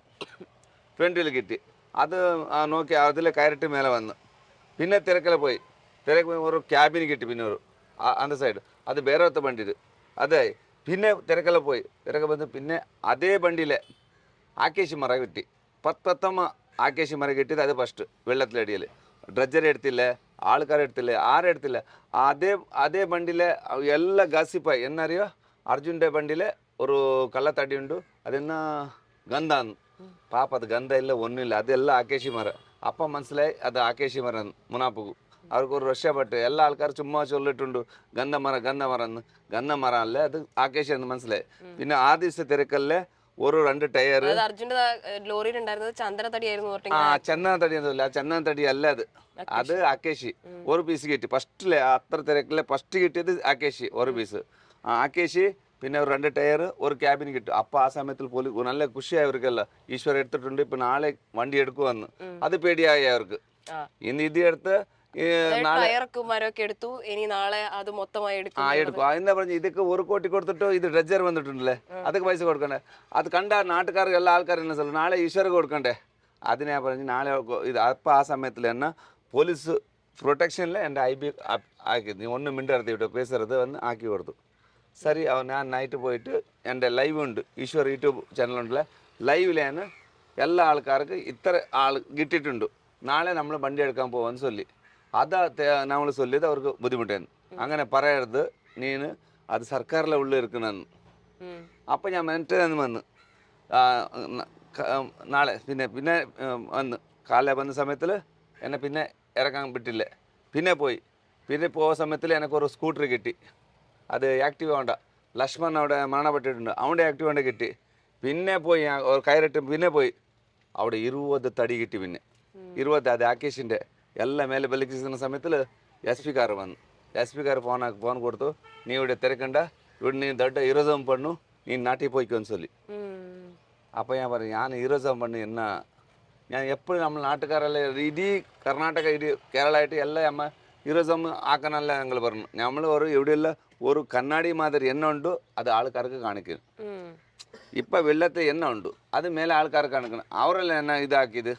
S1: ഫ്രണ്ട് വീൽ കിട്ടി. അത് നോക്കി അതിൽ കയറിട്ട് മേലെ വന്ന്. പിന്നെ തിരക്കിൽ പോയി. തിരക്ക് ഒരു ക്യാബിന് കിട്ടി പിന്നെ ഒരു അന്ത സൈഡ് അത് വേറെ വണ്ടി ഇത് അതായി പിന്നെ തിരക്കെല്ലാം പോയി തിരക്ക് വന്ന് പിന്നെ അതേ വണ്ടിയിലെ ആക്കേശി മറ കിട്ടി പത്തത്തമ്മ ആക്കേശി മറ കിട്ടിയത് അത് ഫസ്റ്റ് വെള്ളത്തിലടിയിൽ ഡ്രഡ്ജർ എടുത്തില്ല ആൾക്കാർ എടുത്തില്ല ആരും എടുത്തില്ല അതേ അതേ വണ്ടിയിലെ ಎಲ್ಲ ಗಾಸಿಪಾಯಿ എന്നറിയോ ಅರ್ಜುನ್ಡೆ ಬಂಡಿಲೆ ഒരു ಕಳ್ಳತಡಿ ಉಂಟು ಅದನ್ನ ಗಂಧ ಅನ್ನು ಪಾಪ ಅದು ಗಂಧ ಇಲ್ಲ ಒನ್ನಿಲ್ಲ ಅದೆಲ್ಲ ಆಕೇಶಿ ಮರ ಅಪ್ಪ മനസ്സിലായി അത് ആക്കേശി മരം മുനാപ്പുകു അവർക്ക് ഒരു രക്ഷപ്പെട്ട്. എല്ലാ ആൾക്കാർ ചുമ്മാ ചൊല്ലിട്ടുണ്ട് ഗന്ധമറ ഗന്ധമറ എന്ന്. ഗന്ധമറ അല്ലേ? അത് ആകേഷ് എന്ന് മനസ്സിലായി? പിന്നെ ആ ദിവസത്തെ തിരക്കല്ലേ ഒരു രണ്ട് ടയർ.
S2: അതായത് അർജുന്റെ ലോറിയിൽ ഉണ്ടായിരുന്നത് ചന്ദ്രതടിയായിരുന്നു
S1: ആ
S2: ചന്ദനത്തടി
S1: ചന്ദന തടി ഒന്നുമില്ല ആ ചന്ദന തടി അല്ല അത് അത് ആക്കേശി ഒരു പീസ് കിട്ടി. ഫസ്റ്റിലെ അത്ര തിരക്കിലെ ഫസ്റ്റ് കിട്ടിയത് ആക്കേശി ഒരു പീസ് ആ ആക്കേശി പിന്നെ ഒരു രണ്ട് ടയർ ഒരു ക്യാബിൻ കിട്ടും. അപ്പൊ ആ സമയത്തിൽ പോലും നല്ല ഖുഷിയായി അവർക്കല്ല. ഈശ്വരൻ എടുത്തിട്ടുണ്ട് ഇപ്പൊ നാളെ വണ്ടി എടുക്കുവന്ന്. അത് പേടിയായി അവർക്ക്. ഇന്ന് ഇത് എടുത്ത്
S2: ടയറൊക്കെ മരമൊക്കെ എടുത്തു. ഇനി നാളെ അത് മൊത്തമായി എടുക്കും
S1: ആ എടുക്കും അതെന്താ പറഞ്ഞു ഇതൊക്കെ ഒരു കോട്ടി കൊടുത്തിട്ടോ ഇത് ഡ്രഡ്ജർ വന്നിട്ടുണ്ടല്ലേ? അതൊക്കെ പൈസ കൊടുക്കണ്ടേ? അത് കണ്ട നാട്ടുകാർക്ക് എല്ലാ ആൾക്കാരും എന്നാ സ്ഥലം. നാളെ ഈശ്വർ കൊടുക്കണ്ടേ? അതിനെ പറഞ്ഞു നാളെ ഇത് അപ്പം ആ സമയത്തിൽ തന്നെ പോലീസ് പ്രൊട്ടക്ഷനിൽ എന്റെ ഐ ബി ആക്കി നീ ഒന്ന് മിണ്ടടത്തി വിട്ടു പേസറത് വന്ന് ആക്കി കൊടുത്തു. സരി ഞാൻ നൈറ്റ് പോയിട്ട് എന്റെ ലൈവ് ഉണ്ട്. ഈശ്വർ യൂട്യൂബ് ചാനലുണ്ടല്ലേ? ലൈവിലാണ് എല്ലാ ആൾക്കാർക്ക് ഇത്ര ആൾ കിട്ടിയിട്ടുണ്ട്. നാളെ നമ്മൾ വണ്ടി എടുക്കാൻ പോകുമെന്ന് ചൊല്ലി. അതാ നമ്മൾ ചൊല്ലിയത് അവർക്ക് ബുദ്ധിമുട്ടായിരുന്നു. അങ്ങനെ പറയരുത് നീന് അത് സർക്കാരിലെ ഉള്ളിൽ ഇരിക്കണമെന്ന്. അപ്പം ഞാൻ മെന്റേ വന്ന് നാളെ പിന്നെ പിന്നെ വന്ന്. കാലിലെ വന്ന സമയത്തിൽ എന്നെ പിന്നെ ഇറക്കാൻ വിട്ടില്ല. പിന്നെ പോയി. പിന്നെ പോയ സമയത്തിൽ എനിക്കൊരു സ്കൂട്ടർ കിട്ടി. അത് ആക്റ്റീവ് ആവണ്ട. ലക്ഷ്മൺ അവിടെ മരണപ്പെട്ടിട്ടുണ്ട്. അവന്റെ ആക്റ്റീവ് ആണ്ട് കിട്ടി. പിന്നെ പോയി കയറിട്ട് പിന്നെ പോയി. അവിടെ ഇരുപത് തടി കിട്ടി പിന്നെ. ഇരുപത് അത് ആക്കേഷിന്റെ ಎಲ್ಲ ಮೇಲೆ ಬಲಿಕಿಸಿದ ಸಮೇತಲು ಎಸ್ ಪಿ ಕಾರ್ ಬಂದು ಎಸ್ ಪಿ ಕಾರ್ ಫೋನ್ ಹಾಕಿ ಫೋನ್ ಕೊಡ್ತು ನೀವು ಇಡ ತೆರಕಂಡ ಇವ್ರು ನೀನು ದೊಡ್ಡ ಹೀರೋಸಮ್ ಪಣ್ಣು ನೀನು ನಾಟಿ போய்க்கோன்னு
S2: சொல்லி
S1: அப்போ ஏன் பாரு ஞான ஹீரோசம் பண்ணு என்ன ஞான் எப்படி நம்ம நாட்டுக்காரில் ഇടീ കർണാടക ഇടീ കേരളമായിട്ട് എല്ലാം അമ്മ ഹീറോസം ആക്കാനല്ല ഞങ്ങൾ പറഞ്ഞു നമ്മൾ ഒരു ഇവിടെയുള്ള ഒരു കണ്ണാടി മാതിരി എണ്ണ ഉണ്ടോ അത് ആൾക്കാർക്ക് കാണിക്കും ഇപ്പം വെള്ളത്തെ എണ്ണ ഉണ്ടോ അത് മേലെ ആൾക്കാർക്ക് കാണിക്കണം അവരല്ലേ എന്നെ ഇതാക്കിയത്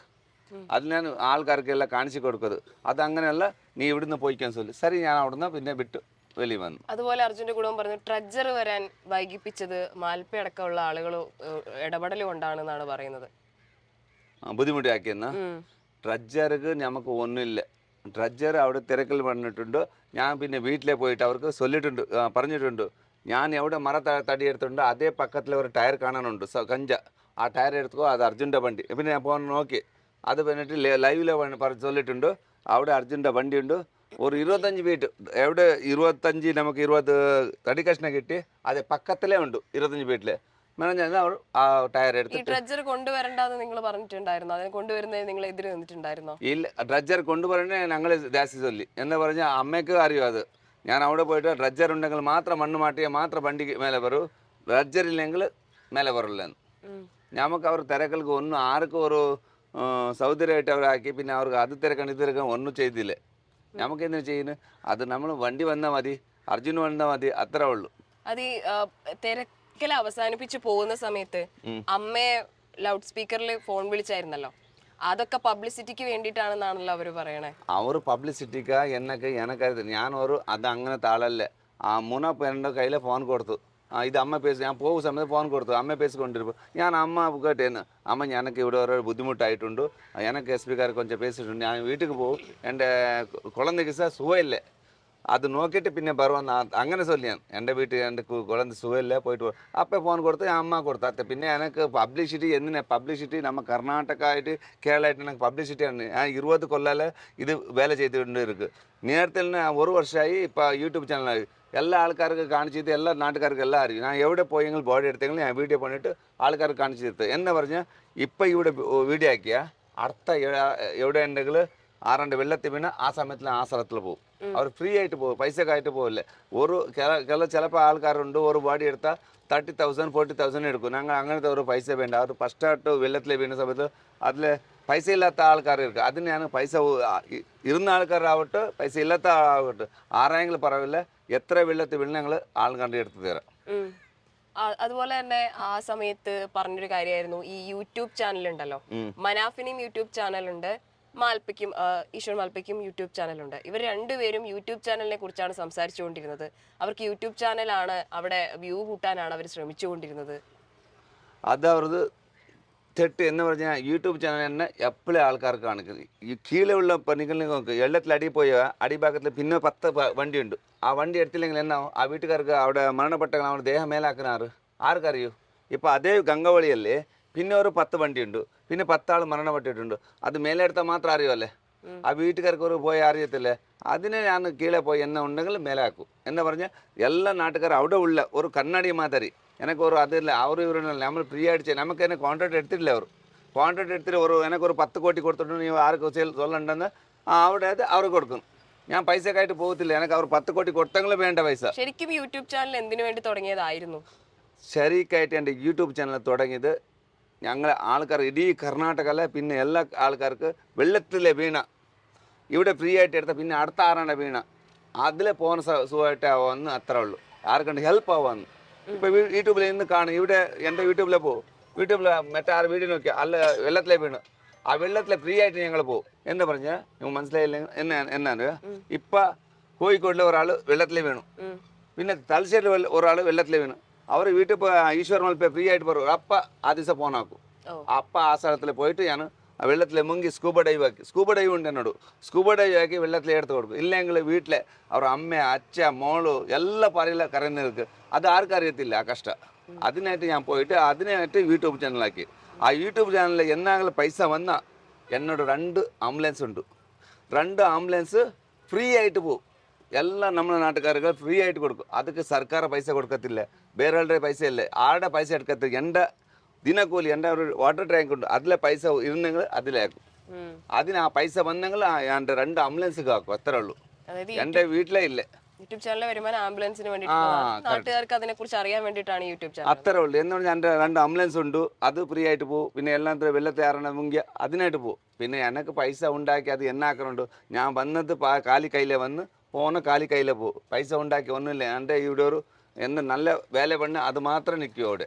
S1: അത് ഞാൻ ആൾക്കാർക്കെല്ലാം കാണിച്ചു കൊടുക്കുന്നത് അത് അങ്ങനെയല്ല നീ ഇവിടുന്ന് പോയിക്കാൻ ചൊല്ലി സരി ഞാൻ അവിടുന്ന് പിന്നെ വിട്ടു വെളിയിൽ വന്നു.
S2: അതുപോലെ അർജുന്റെ കുടുംബം പറഞ്ഞു ട്രെജർ വരാൻ വൈകിപ്പിച്ചത് മാൽപ്പയടക്കമുള്ള ആളുകൾ ഇടപെടൽ കൊണ്ടാണെന്നാണ് പറയുന്നത്. ഉം.
S1: ട്രഡ്ജർക്ക് നമുക്ക് ഒന്നുമില്ല. ട്രെജർ അവിടെ തിരക്കിൽ വന്നിട്ടുണ്ട്. ഞാൻ പിന്നെ വീട്ടിലെ പോയിട്ട് അവർക്ക് ചൊല്ലിട്ടുണ്ട് പറഞ്ഞിട്ടുണ്ട്. ഞാൻ എവിടെ മര തടി എടുത്തിട്ടുണ്ട് അതേ പക്കത്തിൽ ഒരു ടയർ കാണാനുണ്ട് കഞ്ച ആ ടയർ എടുത്തോ അത് അർജുന്റെ വണ്ടി. പിന്നെ ഞാൻ പോകാൻ നോക്കി. അത് പറഞ്ഞിട്ട് ലൈവിലെ പറഞ്ഞ് ചൊല്ലിട്ടുണ്ട്. അവിടെ അർജുന്റെ വണ്ടിയുണ്ട്. ഒരു ഇരുപത്തഞ്ച് ഫീറ്റ് എവിടെ ഇരുപത്തഞ്ച് നമുക്ക് ഇരുപത് തടി കഷ്ണം കിട്ടി അത് പക്കത്തിലേ ഉണ്ട് ഇരുപത്തഞ്ച് ഫീറ്റിൽ അവർ ആ ടയർ
S2: കൊണ്ടുവരണ്ടെന്ന് നിങ്ങൾ പറഞ്ഞിട്ടുണ്ടായിരുന്നു? അതിനെ കൊണ്ടുവരുന്നതിന് നിങ്ങൾ എതിര് നിന്നിട്ടുണ്ടായിരുന്നോ?
S1: ഇല്ല ഡ്രഡ്ജർ കൊണ്ടുവരണേ ഞങ്ങൾ ദാസി ചൊല്ലി. എന്ന് പറഞ്ഞാൽ അമ്മയ്ക്ക് അറിയും അത്. ഞാൻ അവിടെ പോയിട്ട് ഡ്രഡ്ജർ ഉണ്ടെങ്കിൽ മാത്രം മണ്ണ് മാട്ടിയാൽ മാത്രം വണ്ടി മേലെ വരൂ. ഡ്രഡ്ജർ ഇല്ലെങ്കിൽ മേലെ വരില്ല
S2: ഞമ്മക്ക്
S1: നമുക്ക് അവർ തിരക്കൾക്ക് ഒന്നും ആർക്കും ഒരു സൗകര്യമായിട്ട് അവരാക്കി പിന്നെ അവർക്ക് അത് തിരക്കണം ഇത് തിരക്കണം ഒന്നും ചെയ്തില്ല. നമുക്ക് എന്തിനു ചെയ്യുന്നു? അത് നമ്മൾ വണ്ടി വന്നാൽ മതി അർജുൻ വന്നാൽ മതി അത്ര ഉള്ളു.
S2: അത് ഈ തിരക്കൽ അവസാനിപ്പിച്ച് പോകുന്ന സമയത്ത്. അമ്മയെ ലൗഡ് സ്പീക്കറിൽ ഫോൺ വിളിച്ചായിരുന്നല്ലോ. അതൊക്കെ പബ്ലിസിറ്റിക്ക് വേണ്ടിയിട്ടാണെന്നാണല്ലോ അവർ പറയണേ.
S1: അവർ പബ്ലിസിറ്റിക്ക എന്നൊക്കെ എനക്കരുത് ഞാൻ ഒരു അത് അങ്ങനത്തെ ആളല്ലേ ആ മൂന്നാ പേരുടെ കയ്യിൽ ഫോൺ കൊടുത്തു. ഇത് അമ്മ പേസ് ഞാൻ പോകുന്ന സമയത്ത് ഫോൺ കൊടുത്തു അമ്മ പേസ് കൊണ്ടിരുപ്പോൾ ഞാൻ അമ്മ കേട്ടേന്ന് അമ്മ എനിക്ക് ഇവിടെ ഓരോ ബുദ്ധിമുട്ടായിട്ടുണ്ട് എനിക്ക് എസ് പിക്കാർ കൊഞ്ചം പേസിട്ടുണ്ട് ഞാൻ വീട്ടിൽ പോകും എന്റെ കുളന്തയ്ക്ക് സാർ സുഖമില്ലേ അത് നോക്കിയിട്ട് പിന്നെ പറവന്ന അങ്ങനെ ചൊല്ലിയാണ് എൻ്റെ വീട്ടിൽ എൻ്റെ കുഴന്ത സുഖമില്ല പോയിട്ട് അപ്പം ഫോൺ കൊടുത്ത് അമ്മ കൊടുത്തു അത്ത പിന്നെ എനിക്ക് പബ്ലിസിറ്റി എന്തിനാ പബ്ലിസിറ്റി നമ്മ കർണാടക ആയിട്ട് കേരളമായിട്ട് എനിക്ക് പബ്ലിസിറ്റിയാണ് ഞാൻ ഇരുപത് കൊല്ലാൽ ഇത് വേല ചെയ്തുകൊണ്ട് ഇരിക്ക് നേരത്തെ ഒരു വർഷമായി ഇപ്പോൾ യൂട്യൂബ് ചാനലായി എല്ലാ ആൾക്കാർക്ക് കാണിച്ചു തരുത്ത് എല്ലാ നാട്ടുകാർക്ക് എല്ലാം അറിയും ഞാൻ എവിടെ പോയെങ്കിലും ബോഡി എടുത്തെങ്കിലും ഞാൻ വീഡിയോ പണിയിട്ട് ആൾക്കാർക്ക് കാണിച്ചു തരുത്ത് എന്ന് പറഞ്ഞാൽ ഇപ്പം ഇവിടെ വീഡിയോ ആക്കിയാൽ അടുത്ത എവിടെ ഉണ്ടെങ്കിൽ ആറണ്ട് വെള്ളത്തിൽ പിന്നെ ആ സമയത്തിൽ ആശ്രമത്തിൽ പോകും അവർ ഫ്രീ ആയിട്ട് പോകും പൈസ ഒക്കെ ആയിട്ട് പോകില്ലേ ഒരു കേരള ചിലപ്പോൾ ആൾക്കാരുണ്ട് ഒരു ബോഡി എടുത്താൽ തേർട്ടി തൗസൻഡ് ഫോർട്ടി തൗസൻഡ് എടുക്കും. ഞങ്ങൾ അങ്ങനത്തെ ഒരു പൈസ വേണ്ട. അവർ ഫസ്റ്റായിട്ട് വെള്ളത്തിൽ വീണ സമയത്ത് അതിൽ പൈസ ഇല്ലാത്ത ആൾക്കാർ ഇരിക്കും. ഞാൻ പൈസ ഇരുന്ന ആൾക്കാരാവട്ടെ പൈസ ഇല്ലാത്ത ആളാവട്ടെ. ആരായെങ്കിലും പറയില്ല എത്ര വെള്ളത്തിൽ വീണ് ഞങ്ങൾ ആൾക്കാരുടെ എടുത്ത് തരാം.
S2: അതുപോലെ തന്നെ ആ സമയത്ത് പറഞ്ഞൊരു കാര്യമായിരുന്നു ഈ യൂട്യൂബ് ചാനൽ ഉണ്ടല്ലോ മനാഫിനും യൂട്യൂബ് ചാനൽ ഉണ്ട് മാൽപ്പയ്ക്കും ഈശ്വർ മാൽപ്പയ്ക്കും യൂട്യൂബ് ചാനലുണ്ട്. ഇവർ രണ്ടുപേരും യൂട്യൂബ് ചാനലിനെ കുറിച്ചാണ് സംസാരിച്ചുകൊണ്ടിരുന്നത്. അവർക്ക് യൂട്യൂബ് ചാനലാണ് അവിടെ വ്യൂ കൂട്ടാനാണ് അവർ ശ്രമിച്ചുകൊണ്ടിരുന്നത്.
S1: അത് അവർക്ക് തെറ്റ് എന്ന് പറഞ്ഞാൽ യൂട്യൂബ് ചാനൽ തന്നെ എപ്പോഴും ആൾക്കാർക്ക് കാണിക്കുന്നത്? ഈ കീഴിലുള്ള പണികളിൽ നോക്ക് വെള്ളത്തിൽ അടി പോയ അടിഭാഗത്തിൽ പിന്നെ പത്ത് വണ്ടിയുണ്ട്. ആ വണ്ടി എടുത്തില്ലെങ്കിൽ എന്നാ ആ വീട്ടുകാർക്ക് അവിടെ മരണപ്പെട്ട അവിടെ ദേഹം മേലാക്കുന്ന ആറ്? ആർക്കറിയൂ? ഇപ്പോൾ അതേ ഗംഗവളിയല്ലേ പിന്നെ ഒരു പത്ത് വണ്ടിയുണ്ട്. പിന്നെ പത്താൾ മരണപ്പെട്ടിട്ടുണ്ട്. അത് മേലെടുത്താൽ മാത്രം അറിയുമല്ലേ? ആ വീട്ടുകാർക്ക് ഒരു പോയി അറിയത്തില്ലേ? അതിനെ ഞാൻ കീഴെ പോയി എന്നെ ഉണ്ടെങ്കിൽ മേലാക്കും. എന്നെ പറഞ്ഞ് എല്ലാ നാട്ടുകാരും അവിടെ ഉള്ള ഒരു കണ്ണാടി മാതിരി. എനിക്ക് ഒരു അതില്ല അവർ ഇവരുണ്ടല്ലോ നമ്മൾ ഫ്രീ ആയിട്ട് നമുക്ക് എന്നെ കോൺട്രാക്ട് എടുത്തിട്ടില്ല അവർ. കോൺട്രാക്ട് എടുത്തിട്ട് ഒരു എനിക്ക് ഒരു പത്ത് കോടി കൊടുത്തിട്ടുണ്ട്. നീ ആർക്ക് ചൊല്ലണ്ടെന്ന് അവിടെ അത് അവർക്ക് കൊടുക്കും. ഞാൻ പൈസ ആയിട്ട് പോകത്തില്ല. എനിക്ക് അവർ പത്ത് കോടി കൊടുത്തെങ്കിൽ വേണ്ട പൈസ.
S2: ശരിക്കും യൂട്യൂബ് ചാനൽ എന്തിനു വേണ്ടി തുടങ്ങിയതായിരുന്നു?
S1: ശരിക്കായിട്ട് എന്റെ യൂട്യൂബ് ചാനൽ തുടങ്ങിയത് ഞങ്ങൾ ആൾക്കാർ ഇടീ കർണാടകയിലെ പിന്നെ എല്ലാ ആൾക്കാർക്ക് വെള്ളത്തിലെ വീണ. ഇവിടെ ഫ്രീ ആയിട്ട് എടുത്ത പിന്നെ അടുത്ത ആറാണ് വീണ. അതിലെ പോകുന്ന സുഖമായിട്ട് വന്ന് അത്ര ഉള്ളൂ. ആർക്കുണ്ട് ഹെൽപ്പ് ആവാന്ന്. ഇപ്പോൾ യൂട്യൂബിൽ ഇന്ന് കാണും. ഇവിടെ എന്റെ യൂട്യൂബിലെ പോകും യൂട്യൂബിൽ മറ്റേ ആറ് വീഡിയോ നോക്കിയാൽ അല്ല വെള്ളത്തിലെ വീണ്. ആ വെള്ളത്തിലെ ഫ്രീ ആയിട്ട് ഞങ്ങൾ പോകും എന്ന് പറഞ്ഞാൽ നിങ്ങൾ മനസ്സിലായില്ലെങ്കിൽ എന്നാ എന്നാണ്? ഇപ്പം കോഴിക്കോടിലെ ഒരാൾ വെള്ളത്തിലെ വീണു. പിന്നെ തലശ്ശേരിയിൽ ഒരാൾ വെള്ളത്തിലെ വീണു. അവർ വീട്ടിൽ പോയി ഈശ്വർ പേ ഫ്രീ ആയിട്ട് പറയും അപ്പ ആ ദിവസം ഫോണാക്കും അപ്പ ആ സ്ഥലത്തിൽ പോയിട്ട് ഞാൻ വെള്ളത്തിൽ മുങ്ങി സ്കൂബ ഡൈവ് ആക്കി സ്കൂബ ഡൈവ് ഉണ്ട് എന്നോട്. സ്കൂബ ഡൈവ് ആക്കി വെള്ളത്തിൽ എടുത്ത് കൊടുക്കും. ഇല്ലെങ്കിൽ വീട്ടിലെ അവർ അമ്മ അച്ഛ മോൾ എല്ലാം പറയില്ല കരഞ്ഞവർക്ക് അത് ആർക്കും അറിയത്തില്ല ആ കഷ്ടം. അതിനായിട്ട് ഞാൻ പോയിട്ട് അതിനായിട്ട് യൂട്യൂബ് ചാനലാക്കി ആ യൂട്യൂബ് ചാനലിൽ എന്നാങ്കിലും പൈസ വന്നാൽ എന്നോട് രണ്ട് ആംബുലൻസ് ഉണ്ട്. രണ്ട് ആംബുലൻസ് ഫ്രീ ആയിട്ട് പോകും എല്ലാം നമ്മുടെ നാട്ടുകാർക്ക് ഫ്രീ ആയിട്ട് കൊടുക്കും. അതൊക്കെ സർക്കാർ പൈസ കൊടുക്കത്തില്ല. വേറെ പൈസ ಇಲ್ಲ ആരുടെ പൈസ എടുക്കത്തില്ല? എന്റെ ദിനക്കൂലി എന്റെ ഒരു വാട്ടർ ടാങ്ക് ഉണ്ട്. അതിലെ പൈസ ഇരുന്നെങ്കിൽ അതിലേക്കും. അതിന് ആ പൈസ വന്നെങ്കിൽ എന്റെ രണ്ട് ആംബുലൻസ് കാക്കും അത്ര ഉള്ളൂ. എന്റെ വീട്ടിലേ ഇല്ല.
S2: യൂട്യൂബ് യൂട്യൂബ് ചാനൽ
S1: അത്രേ ഉള്ളൂ. എന്ന് രണ്ട് ആംബുലൻസ് ഉണ്ട്. അത് ഫ്രീ ആയിട്ട് പോകും പിന്നെ എല്ലാം വെള്ളത്തെ ഇറങ്ങണമെങ്കിൽ അതിനായിട്ട് പോകും പിന്നെ എനിക്ക് പൈസ ഉണ്ടാക്കി അത് എന്നാക്കണുണ്ട്. ഞാൻ വന്നത് കാലി കയ്യിലെ വന്ന് പോണ കാലി കയ്യിലെ പോകും പൈസ ഉണ്ടാക്കി ഒന്നുമില്ല. എന്റെ ഇവിടെ ഒരു എന്ന് നല്ല വേല പണ്ണ് അത് മാത്രം നിൽക്കും അവിടെ.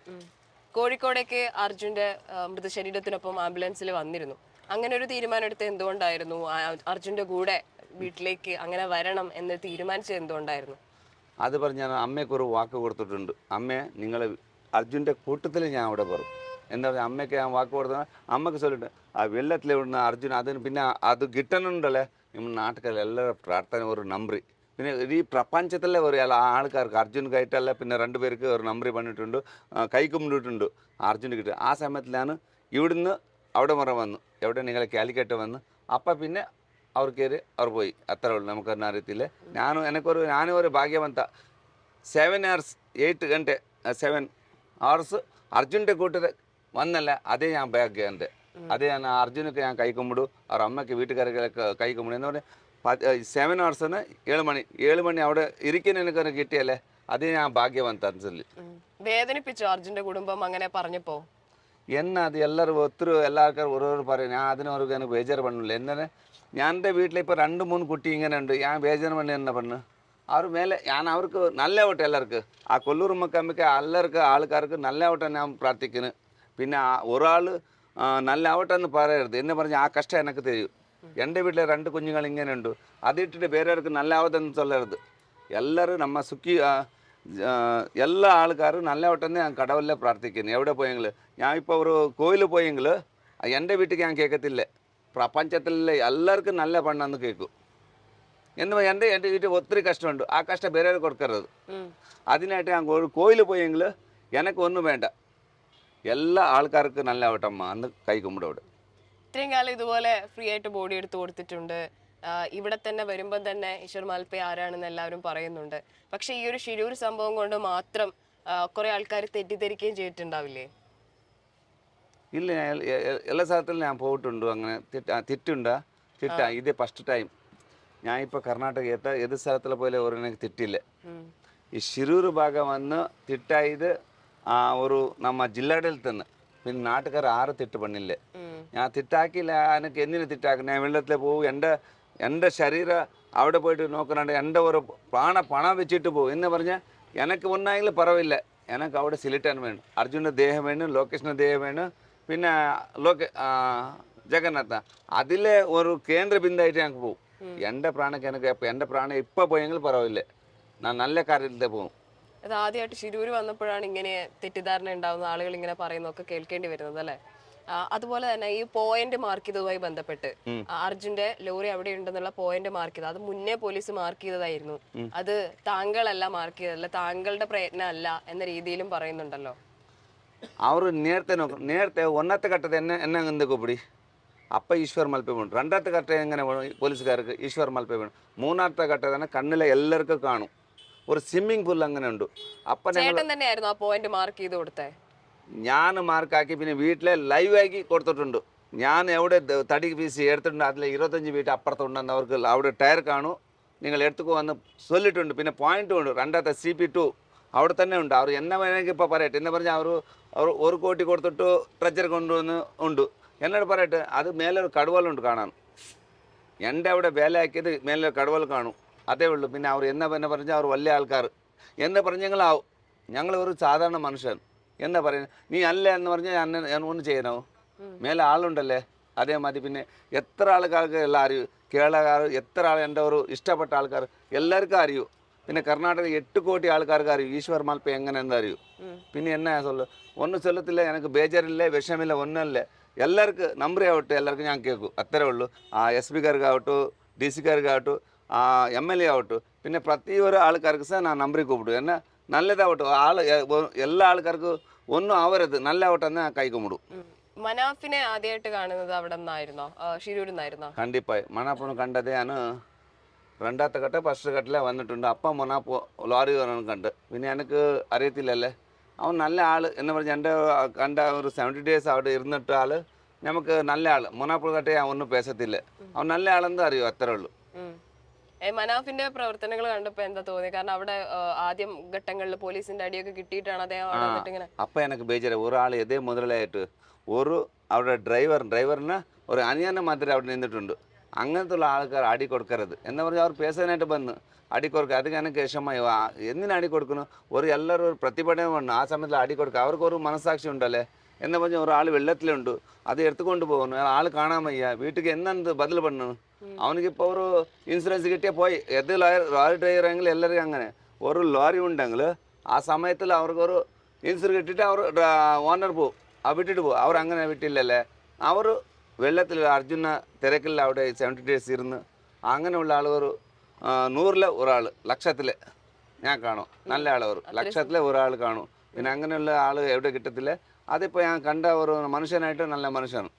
S2: കോഴിക്കോടേക്ക് അർജുന്റെ മൃതശരീരത്തിനൊപ്പം ആംബുലൻസിൽ വന്നിരുന്നു. അങ്ങനെ ഒരു തീരുമാനം എടുത്ത് എന്തുകൊണ്ടായിരുന്നു? അർജുന്റെ കൂടെ വീട്ടിലേക്ക് അങ്ങനെ വരണം എന്ന് തീരുമാനിച്ചത് എന്തുകൊണ്ടായിരുന്നു?
S1: അത് പറഞ്ഞ് ഞാൻ അമ്മയ്ക്ക് ഒരു വാക്ക് കൊടുത്തിട്ടുണ്ട്. അമ്മയെ നിങ്ങൾ അർജുന്റെ കൂട്ടത്തിൽ ഞാൻ അവിടെ പറയും. എന്താ പറയുക അമ്മയ്ക്ക് ഞാൻ വാക്ക് കൊടുത്ത അമ്മയ്ക്ക് ചൊല്ലിട്ട് ആ വെള്ളത്തിൽ വിടുന്ന അർജുൻ അതിന് പിന്നെ അത് കിട്ടണുണ്ടല്ലേ? ನಿಮ್ಮ നാട്ടുകാരെല്ലാ പ്രാർത്ഥന ഒരു നമ്പറി. പിന്നെ ഈ പ്രപഞ്ചത്തിലെ ഒരു ആൾക്കാർക്ക് അർജുൻ കയറ്റല്ല പിന്നെ രണ്ടുപേർക്ക് ഒരു നമ്പറി പണിയിട്ടുണ്ട് കൈക്കുമ്പിട്ടുണ്ട് അർജുൻ കിട്ടുക ആ സമയത്തിലാണ് ഇവിടുന്ന് അവിടെ മുറ വന്നു. എവിടെ നിങ്ങളെ കാലിക്കറ്റ് വന്ന്. അപ്പം പിന്നെ അവർ കയറി അവർ പോയി. അത്ര ഉള്ളൂ. നമുക്കൊന്നും അറിയത്തില്ല. ഞാനും എനിക്കൊരു ഞാനും ഒരു ഭാഗ്യവന്ത. സെവൻ ഹവേഴ്സ് എയ്റ്റ് ഗണ്ടെ സെവൻ ഹവേഴ്സ് അർജുന്റെ കൂട്ടത്തിൽ വന്നല്ല അതേ ഞാൻ ഭാഗ്യവന്തേ അതേ ഞാൻ അർജുനക്ക് ഞാൻ കുമ്പിടും അവർ അമ്മയ്ക്ക് വീട്ടുകാരൊക്കെ കൈ കുമ്പിടും എന്ന് പറഞ്ഞാൽ സെവൻ അവേഴ്സ് എന്ന് ഏഴ് മണി ഏഴ് മണി അവിടെ ഇരിക്കുന്നതിനൊക്കെ എനിക്ക് കിട്ടിയല്ലേ? അത് ഞാൻ ഭാഗ്യವಂತ
S2: വേദനിപ്പിച്ചു അർജുന്റെ കുടുംബം അങ്ങനെ പറഞ്ഞപ്പോ?
S1: എന്നാ അത് എല്ലാവരും ഒത്തിരി എല്ലാവർക്കും ഓരോരോ പറയും ഞാൻ അതിനോർക്ക് എനിക്ക് ബേജാറ് പണില്ല എന്നെ ഞാൻ എന്റെ വീട്ടിൽ ഇപ്പോൾ രണ്ട് മൂന്ന് കുട്ടി ഇങ്ങനെ ഉണ്ട് ഞാൻ ബേജാറ് പണി എന്നെ പണ്ണ് അവർ മേലെ ഞാൻ അവർക്ക് നല്ല ഓട്ടം എല്ലാവർക്കും. ആ കൊല്ലൂർ മക്കമ്മയ്ക്ക് എല്ലാവർക്കും ആൾക്കാർക്ക് നല്ല ഓട്ടം ഞാൻ പ്രാർത്ഥിക്കുന്നു. പിന്നെ ഒരാൾ നല്ല ആവട്ടെ എന്ന് പറയരുത്. എന്നെ പറഞ്ഞ ആ കഷ്ടം എനിക്ക് തരൂ. എന്റെ വീട്ടിലെ രണ്ട് കുഞ്ഞുങ്ങൾ ഇങ്ങനെയുണ്ട്. അതിട്ടിട്ട് പേരവർക്ക് നല്ലാവട്ടെ എന്ന് ചൊല്ലരുത്. എല്ലാവരും നമ്മ സുഖി എല്ലാ ആൾക്കാരും നല്ലാവട്ടെന്ന് ഞാൻ കടവല്ല പ്രാർത്ഥിക്കുന്നു. എവിടെ പോയെങ്കിൽ ഞാൻ ഇപ്പോൾ ഒരു കോയിൽ പോയെങ്കിൽ എന്റെ വീട്ടിൽ ഞാൻ കേൾക്കത്തില്ലേ പ്രപഞ്ചത്തിലെ എല്ലാവർക്കും നല്ല പണ്ണെന്ന് കേൾക്കും എന്ന് എന്റെ എന്റെ വീട്ടിൽ ഒത്തിരി കഷ്ടമുണ്ട്. ആ കഷ്ടം വേറെ കൊടുക്കരുത്. അതിനായിട്ട് ഞാൻ ഒരു കോയിൽ പോയെങ്കിൽ എനക്ക് ഒന്നും വേണ്ട. എല്ലാ ആൾക്കാർക്ക് നല്ല വട്ടം അന്ന് കൈ കുമ്പിടവിടെ
S2: ഇത്രയും കാലം ഇതുപോലെ ഫ്രീ ആയിട്ട് ബോഡി എടുത്തു കൊടുത്തിട്ടുണ്ട്. ഇവിടെ തന്നെ വരുമ്പം തന്നെ ഈശ്വർ മാൽപ്പ ആരാണെന്ന് എല്ലാവരും പറയുന്നുണ്ട്. പക്ഷെ ഈ ഒരു ഷിരൂർ സംഭവം കൊണ്ട് മാത്രം കുറെ ആൾക്കാർ തെറ്റിദ്ധരിക്കുകയും ചെയ്തിട്ടുണ്ടാവില്ലേ?
S1: ഇല്ല എല്ലാ സ്ഥലത്തിലും ഞാൻ പോയിട്ടുണ്ട്. അങ്ങനെ തെറ്റുണ്ടാ? തെറ്റാ? ഇതേ ഫസ്റ്റ് ടൈം ഞാൻ ഇപ്പൊ കർണാടക ഏത് സ്ഥലത്തിലെ പോലെ ഒരു തെറ്റില്ല. ഈ ശിരൂർ ഭാഗം വന്ന് തെറ്റായത് ಅವರು ನಮ್ಮ ಜಿಲ್ಲಾಡಳಿತನ പിന്നെ നാട്ടുകാർ ആറ് തിട്ട് പണില്ലേ
S2: ഉം.
S1: ഞാൻ തിട്ടാക്കില്ല എനിക്ക് എന്തിനു തിട്ടാക്കും ഞാൻ വെള്ളത്തിൽ പോകും എൻ്റെ എൻ്റെ ശരീരം അവിടെ പോയിട്ട് നോക്കുന്നുണ്ട് എൻ്റെ ഒരു പ്രാണ പണം വെച്ചിട്ട് പോകും എന്ന് പറഞ്ഞാൽ എനിക്ക് ഒന്നായെങ്കിലും പറവില്ല എനിക്ക് അവിടെ സിലിട്ടാൻ വേണം അർജുൻ്റെ ദേഹം വേണം ലോകേഷിൻ്റെ ദേഹം വേണം പിന്നെ ലോക ജഗന്നാഥ അതിലെ ഒരു കേന്ദ്ര ബിന്ദായിട്ട് ഞങ്ങൾക്ക് പോകും എൻ്റെ പ്രാണക്ക് എനിക്ക് എപ്പ- എൻ്റെ പ്രാണം ഇപ്പോൾ പോയെങ്കിൽ പറവില്ല ഞാൻ നല്ല കാര്യത്തിലേ പോകും
S2: അത് ആദ്യമായിട്ട് ശിരൂര് വന്നപ്പോഴാണ് ഇങ്ങനെ തെറ്റിദ്ധാരണ ഉണ്ടാവുന്ന ആളുകൾ ഇങ്ങനെ പറയുന്നൊക്കെ കേൾക്കേണ്ടി വരുന്നത് അല്ലേ? അതുപോലെ തന്നെ ഈ പോയിന്റ് മാർക്ക് ചെയ്തതുമായി ബന്ധപ്പെട്ട് അർജുന്റെ ലോറി അവിടെ ഉണ്ടെന്നുള്ള പോയിന്റ് മാർക്ക് ചെയ്ത് അത് മുന്നേ പോലീസ് മാർക്ക് ചെയ്തതായിരുന്നു. അത് താങ്കളല്ല മാർക്ക് ചെയ്തല്ല താങ്കളുടെ പ്രയത്നം അല്ല എന്ന രീതിയിലും പറയുന്നുണ്ടല്ലോ.
S1: അവർ നേരത്തെ നോക്കും നേരത്തെ ഒന്നത്തെ ಒಂದತ್ತು എന്നെ എന്നെ എന്തൊക്കെ പിടി അപ്പം ഈശ്വർ ಈಶ್ವರ್ വേണം. രണ്ടാമത്തെ ഘട്ടം എങ്ങനെ പോലീസുകാർക്ക് ഈശ്വർ ಈಶ್ವರ್ വേണം. മൂന്നാമത്തെ ഘട്ടം തന്നെ കണ്ണിലെ എല്ലാവർക്കും കാണും. ഒരു സ്വിമ്മിംഗ് പൂൾ അങ്ങനെ ഉണ്ട് അപ്പൊ ഞങ്ങൾ
S2: ചേട്ടൻ തന്നെയായിരുന്നു ആ പോയിന്റ് മാർക്ക് ചെയ്ത് കൊടുത്തേ?
S1: ഞാൻ മാർക്കാക്കി പിന്നെ വീട്ടിലെ ലൈവ് ആക്കി കൊടുത്തിട്ടുണ്ട്. ഞാൻ എവിടെ തടി പീസ് എടുത്തിട്ടുണ്ട് അതിൽ ഇരുപത്തഞ്ച് വീട്ട് അപ്പുറത്തുണ്ടെന്ന് അവർക്ക് അവിടെ ടയർ കാണും. നിങ്ങൾ എടുത്തുക്കോ വന്ന് ചൊല്ലിട്ടുണ്ട്. പിന്നെ പോയിന്റും ഉണ്ട്. രണ്ടാമത്തെ സി പി ടു അവിടെ തന്നെ ഉണ്ട്. അവർ എന്നെ വേണമെങ്കിൽ ഇപ്പോൾ പറയട്ടെ. എന്നെ പറഞ്ഞാൽ അവർ അവർ ഒരു കോടി കൊടുത്തിട്ട് ട്രച്ചർ കൊണ്ടുവന്ന് ഉണ്ട്. എന്നോട് പറയട്ടെ അത് മേലൊരു ഒരു കടുവലുണ്ട് കാണാൻ. എന്റെ അവിടെ വേലയാക്കിയത് മേലൊരു കടുവൽ കാണും. അതേ ഉള്ളൂ. പിന്നെ അവർ എന്നെ പിന്നെ പറഞ്ഞാൽ അവർ വലിയ ആൾക്കാർ. എന്നെ പറഞ്ഞെങ്കിലാവും ഞങ്ങൾ ഒരു സാധാരണ മനുഷ്യൻ. എന്നാ പറയുന്നത് നീ അല്ല എന്ന് പറഞ്ഞാൽ ഞാൻ ഞാൻ ഒന്ന് ചെയ്യണോ? മേലെ ആളുണ്ടല്ലേ? അതേമാതിരി പിന്നെ എത്ര ആൾക്കാർക്ക് എല്ലാവരും കേരളക്കാർ എത്ര ആൾ എന്റെ ഒരു ഇഷ്ടപ്പെട്ട ആൾക്കാർ എല്ലാവർക്കും അറിയൂ. പിന്നെ കർണാടക എട്ട് കോടി ആൾക്കാർക്ക് അറിയൂ. ഈശ്വർ മാൽപ്പ എങ്ങനെയെന്ന് അറിയൂ. പിന്നെ എന്നാ സൊല്ലു ഒന്നും ചൊല്ലത്തില്ല എനിക്ക് ബേജാറില്ല വിഷമില്ല ഒന്നല്ല എല്ലാവർക്കും നമ്പറേ ആവട്ടെ എല്ലാവർക്കും ഞാൻ കേൾക്കും. അത്രേ ഉള്ളൂ. ആ എസ് പിക്കാർക്കാവട്ടു ഡി സിക്കാർക്കാവട്ടു എം എൽ എ ಆವಟ್ಟು പിന്നെ പ്രത്യേക ആൾക്കാർക്ക് സാർ ഞാൻ നമ്പറി കൂപ്പിടും. എന്നെ നല്ലതാവട്ടെ ആൾ എല്ലാ ആൾക്കാർക്ക് ഒന്നും ആവരുത്. നല്ലതാവട്ടെ എന്ന് കൈ കുമ്പിടും
S2: മനാഫിനെ ആദ്യമായിട്ട് കാണുന്നത് അവിടെ നിന്നായിരുന്നോ? ഷിരൂരിൽ നിന്നായിരുന്നോ?
S1: കണ്ടിപ്പായി. മനാഫിനെ കണ്ടത് ഞാൻ രണ്ടാമത്തെ ഘട്ട ഫസ്റ്റ് ഘട്ടത്തിലെ വന്നിട്ടുണ്ട്. അപ്പ മനാഫ് ലോറി കണ്ട്. പിന്നെ എനിക്ക് അറിയത്തില്ലല്ലേ? അവൻ നല്ല ആൾ എന്ന് പറഞ്ഞാൽ എന്റെ കണ്ട ഒരു സെവന്റി ഡേയ്സ് അവിടെ ഇരുന്നിട്ട് ആൾ നമുക്ക് നല്ല ആൾ മൊനാപ്പ് കട്ടേ അവനൊന്നും പേശത്തില്ല. അവൻ നല്ല ആളെന്താ അറിയോ? അത്രേ ഉള്ളൂ.
S2: മനാഫിന്റെ പ്രവർത്തനങ്ങൾ കണ്ടപ്പോ എന്താ തോന്നി കാരണം അവിടെ ആദ്യം ഘട്ടങ്ങളിൽ പോലീസിന്റെ അടിയൊക്കെ കിട്ടിയിട്ടാണ് അദ്ദേഹം ഇങ്ങനെ
S1: അപ്പം എനിക്ക് ബേജര ഒരാൾ ഇതേ മുതലായിട്ട് ഒരു അവിടെ ഡ്രൈവർ ഡ്രൈവറിന് ഒരു അനിയനെ മാത്രമേ അവിടെ നിന്നിട്ടുണ്ട്. അങ്ങനത്തെ ഉള്ള ആൾക്കാർ അടി കൊടുക്കരുത് എന്ന് പറഞ്ഞാൽ അവർ പേസാനായിട്ട് വന്ന് അടി കൊടുക്കുക അത് എനിക്ക് വിഷമമായി ആ, എന്തിനാ അടി കൊടുക്കുന്നു? ഒരു എല്ലാവരും ഒരു പ്രതിഭടനം ആ സമയത്തിൽ അടി കൊടുക്കുക അവർക്ക് ഒരു മനസാക്ഷി ഉണ്ടല്ലേ എന്ന് പറഞ്ഞ ഒരാൾ വെള്ളത്തിലുണ്ട്. അത് എടുത്തുകൊണ്ട് പോകുന്നു ആൾ കാണാൻ വയ്യ. വീട്ടിൽ എന്നെന്ത് ബദൽ പണ്ണു അവനക്ക് ഇപ്പോൾ ഒരു ഇൻഷുറൻസ് കിട്ടിയാൽ പോയി. എത് ലോറി എങ്കിൽ എല്ലാവരും അങ്ങനെ. ഒരു ലോറി ഉണ്ടെങ്കിൽ ആ സമയത്തിൽ അവർക്കൊരു ഇൻഷുറൻസ് കിട്ടിയിട്ട് അവർ ഓണർ പോവും. ആ വിട്ടിട്ട് പോകും അവർ അങ്ങനെ വിട്ടില്ലല്ലേ? അവർ വെള്ളത്തിൽ അർജുന തിരക്കിൽ അവിടെ സെവന്റി ഡേയ്സ് ഇരുന്ന് അങ്ങനെയുള്ള ആൾ ഒരു നൂറിലെ ഒരാൾ ലക്ഷത്തിൽ ഞാൻ കാണും. നല്ല ആൾ ഒരു ലക്ഷത്തിലെ ഒരാൾ കാണും. പിന്നെ അങ്ങനെയുള്ള ആൾ എവിടെ കിട്ടത്തില്ല? അതിപ്പോൾ ഞാൻ കണ്ട ഒരു മനുഷ്യനായിട്ട് നല്ല മനുഷ്യനാണ്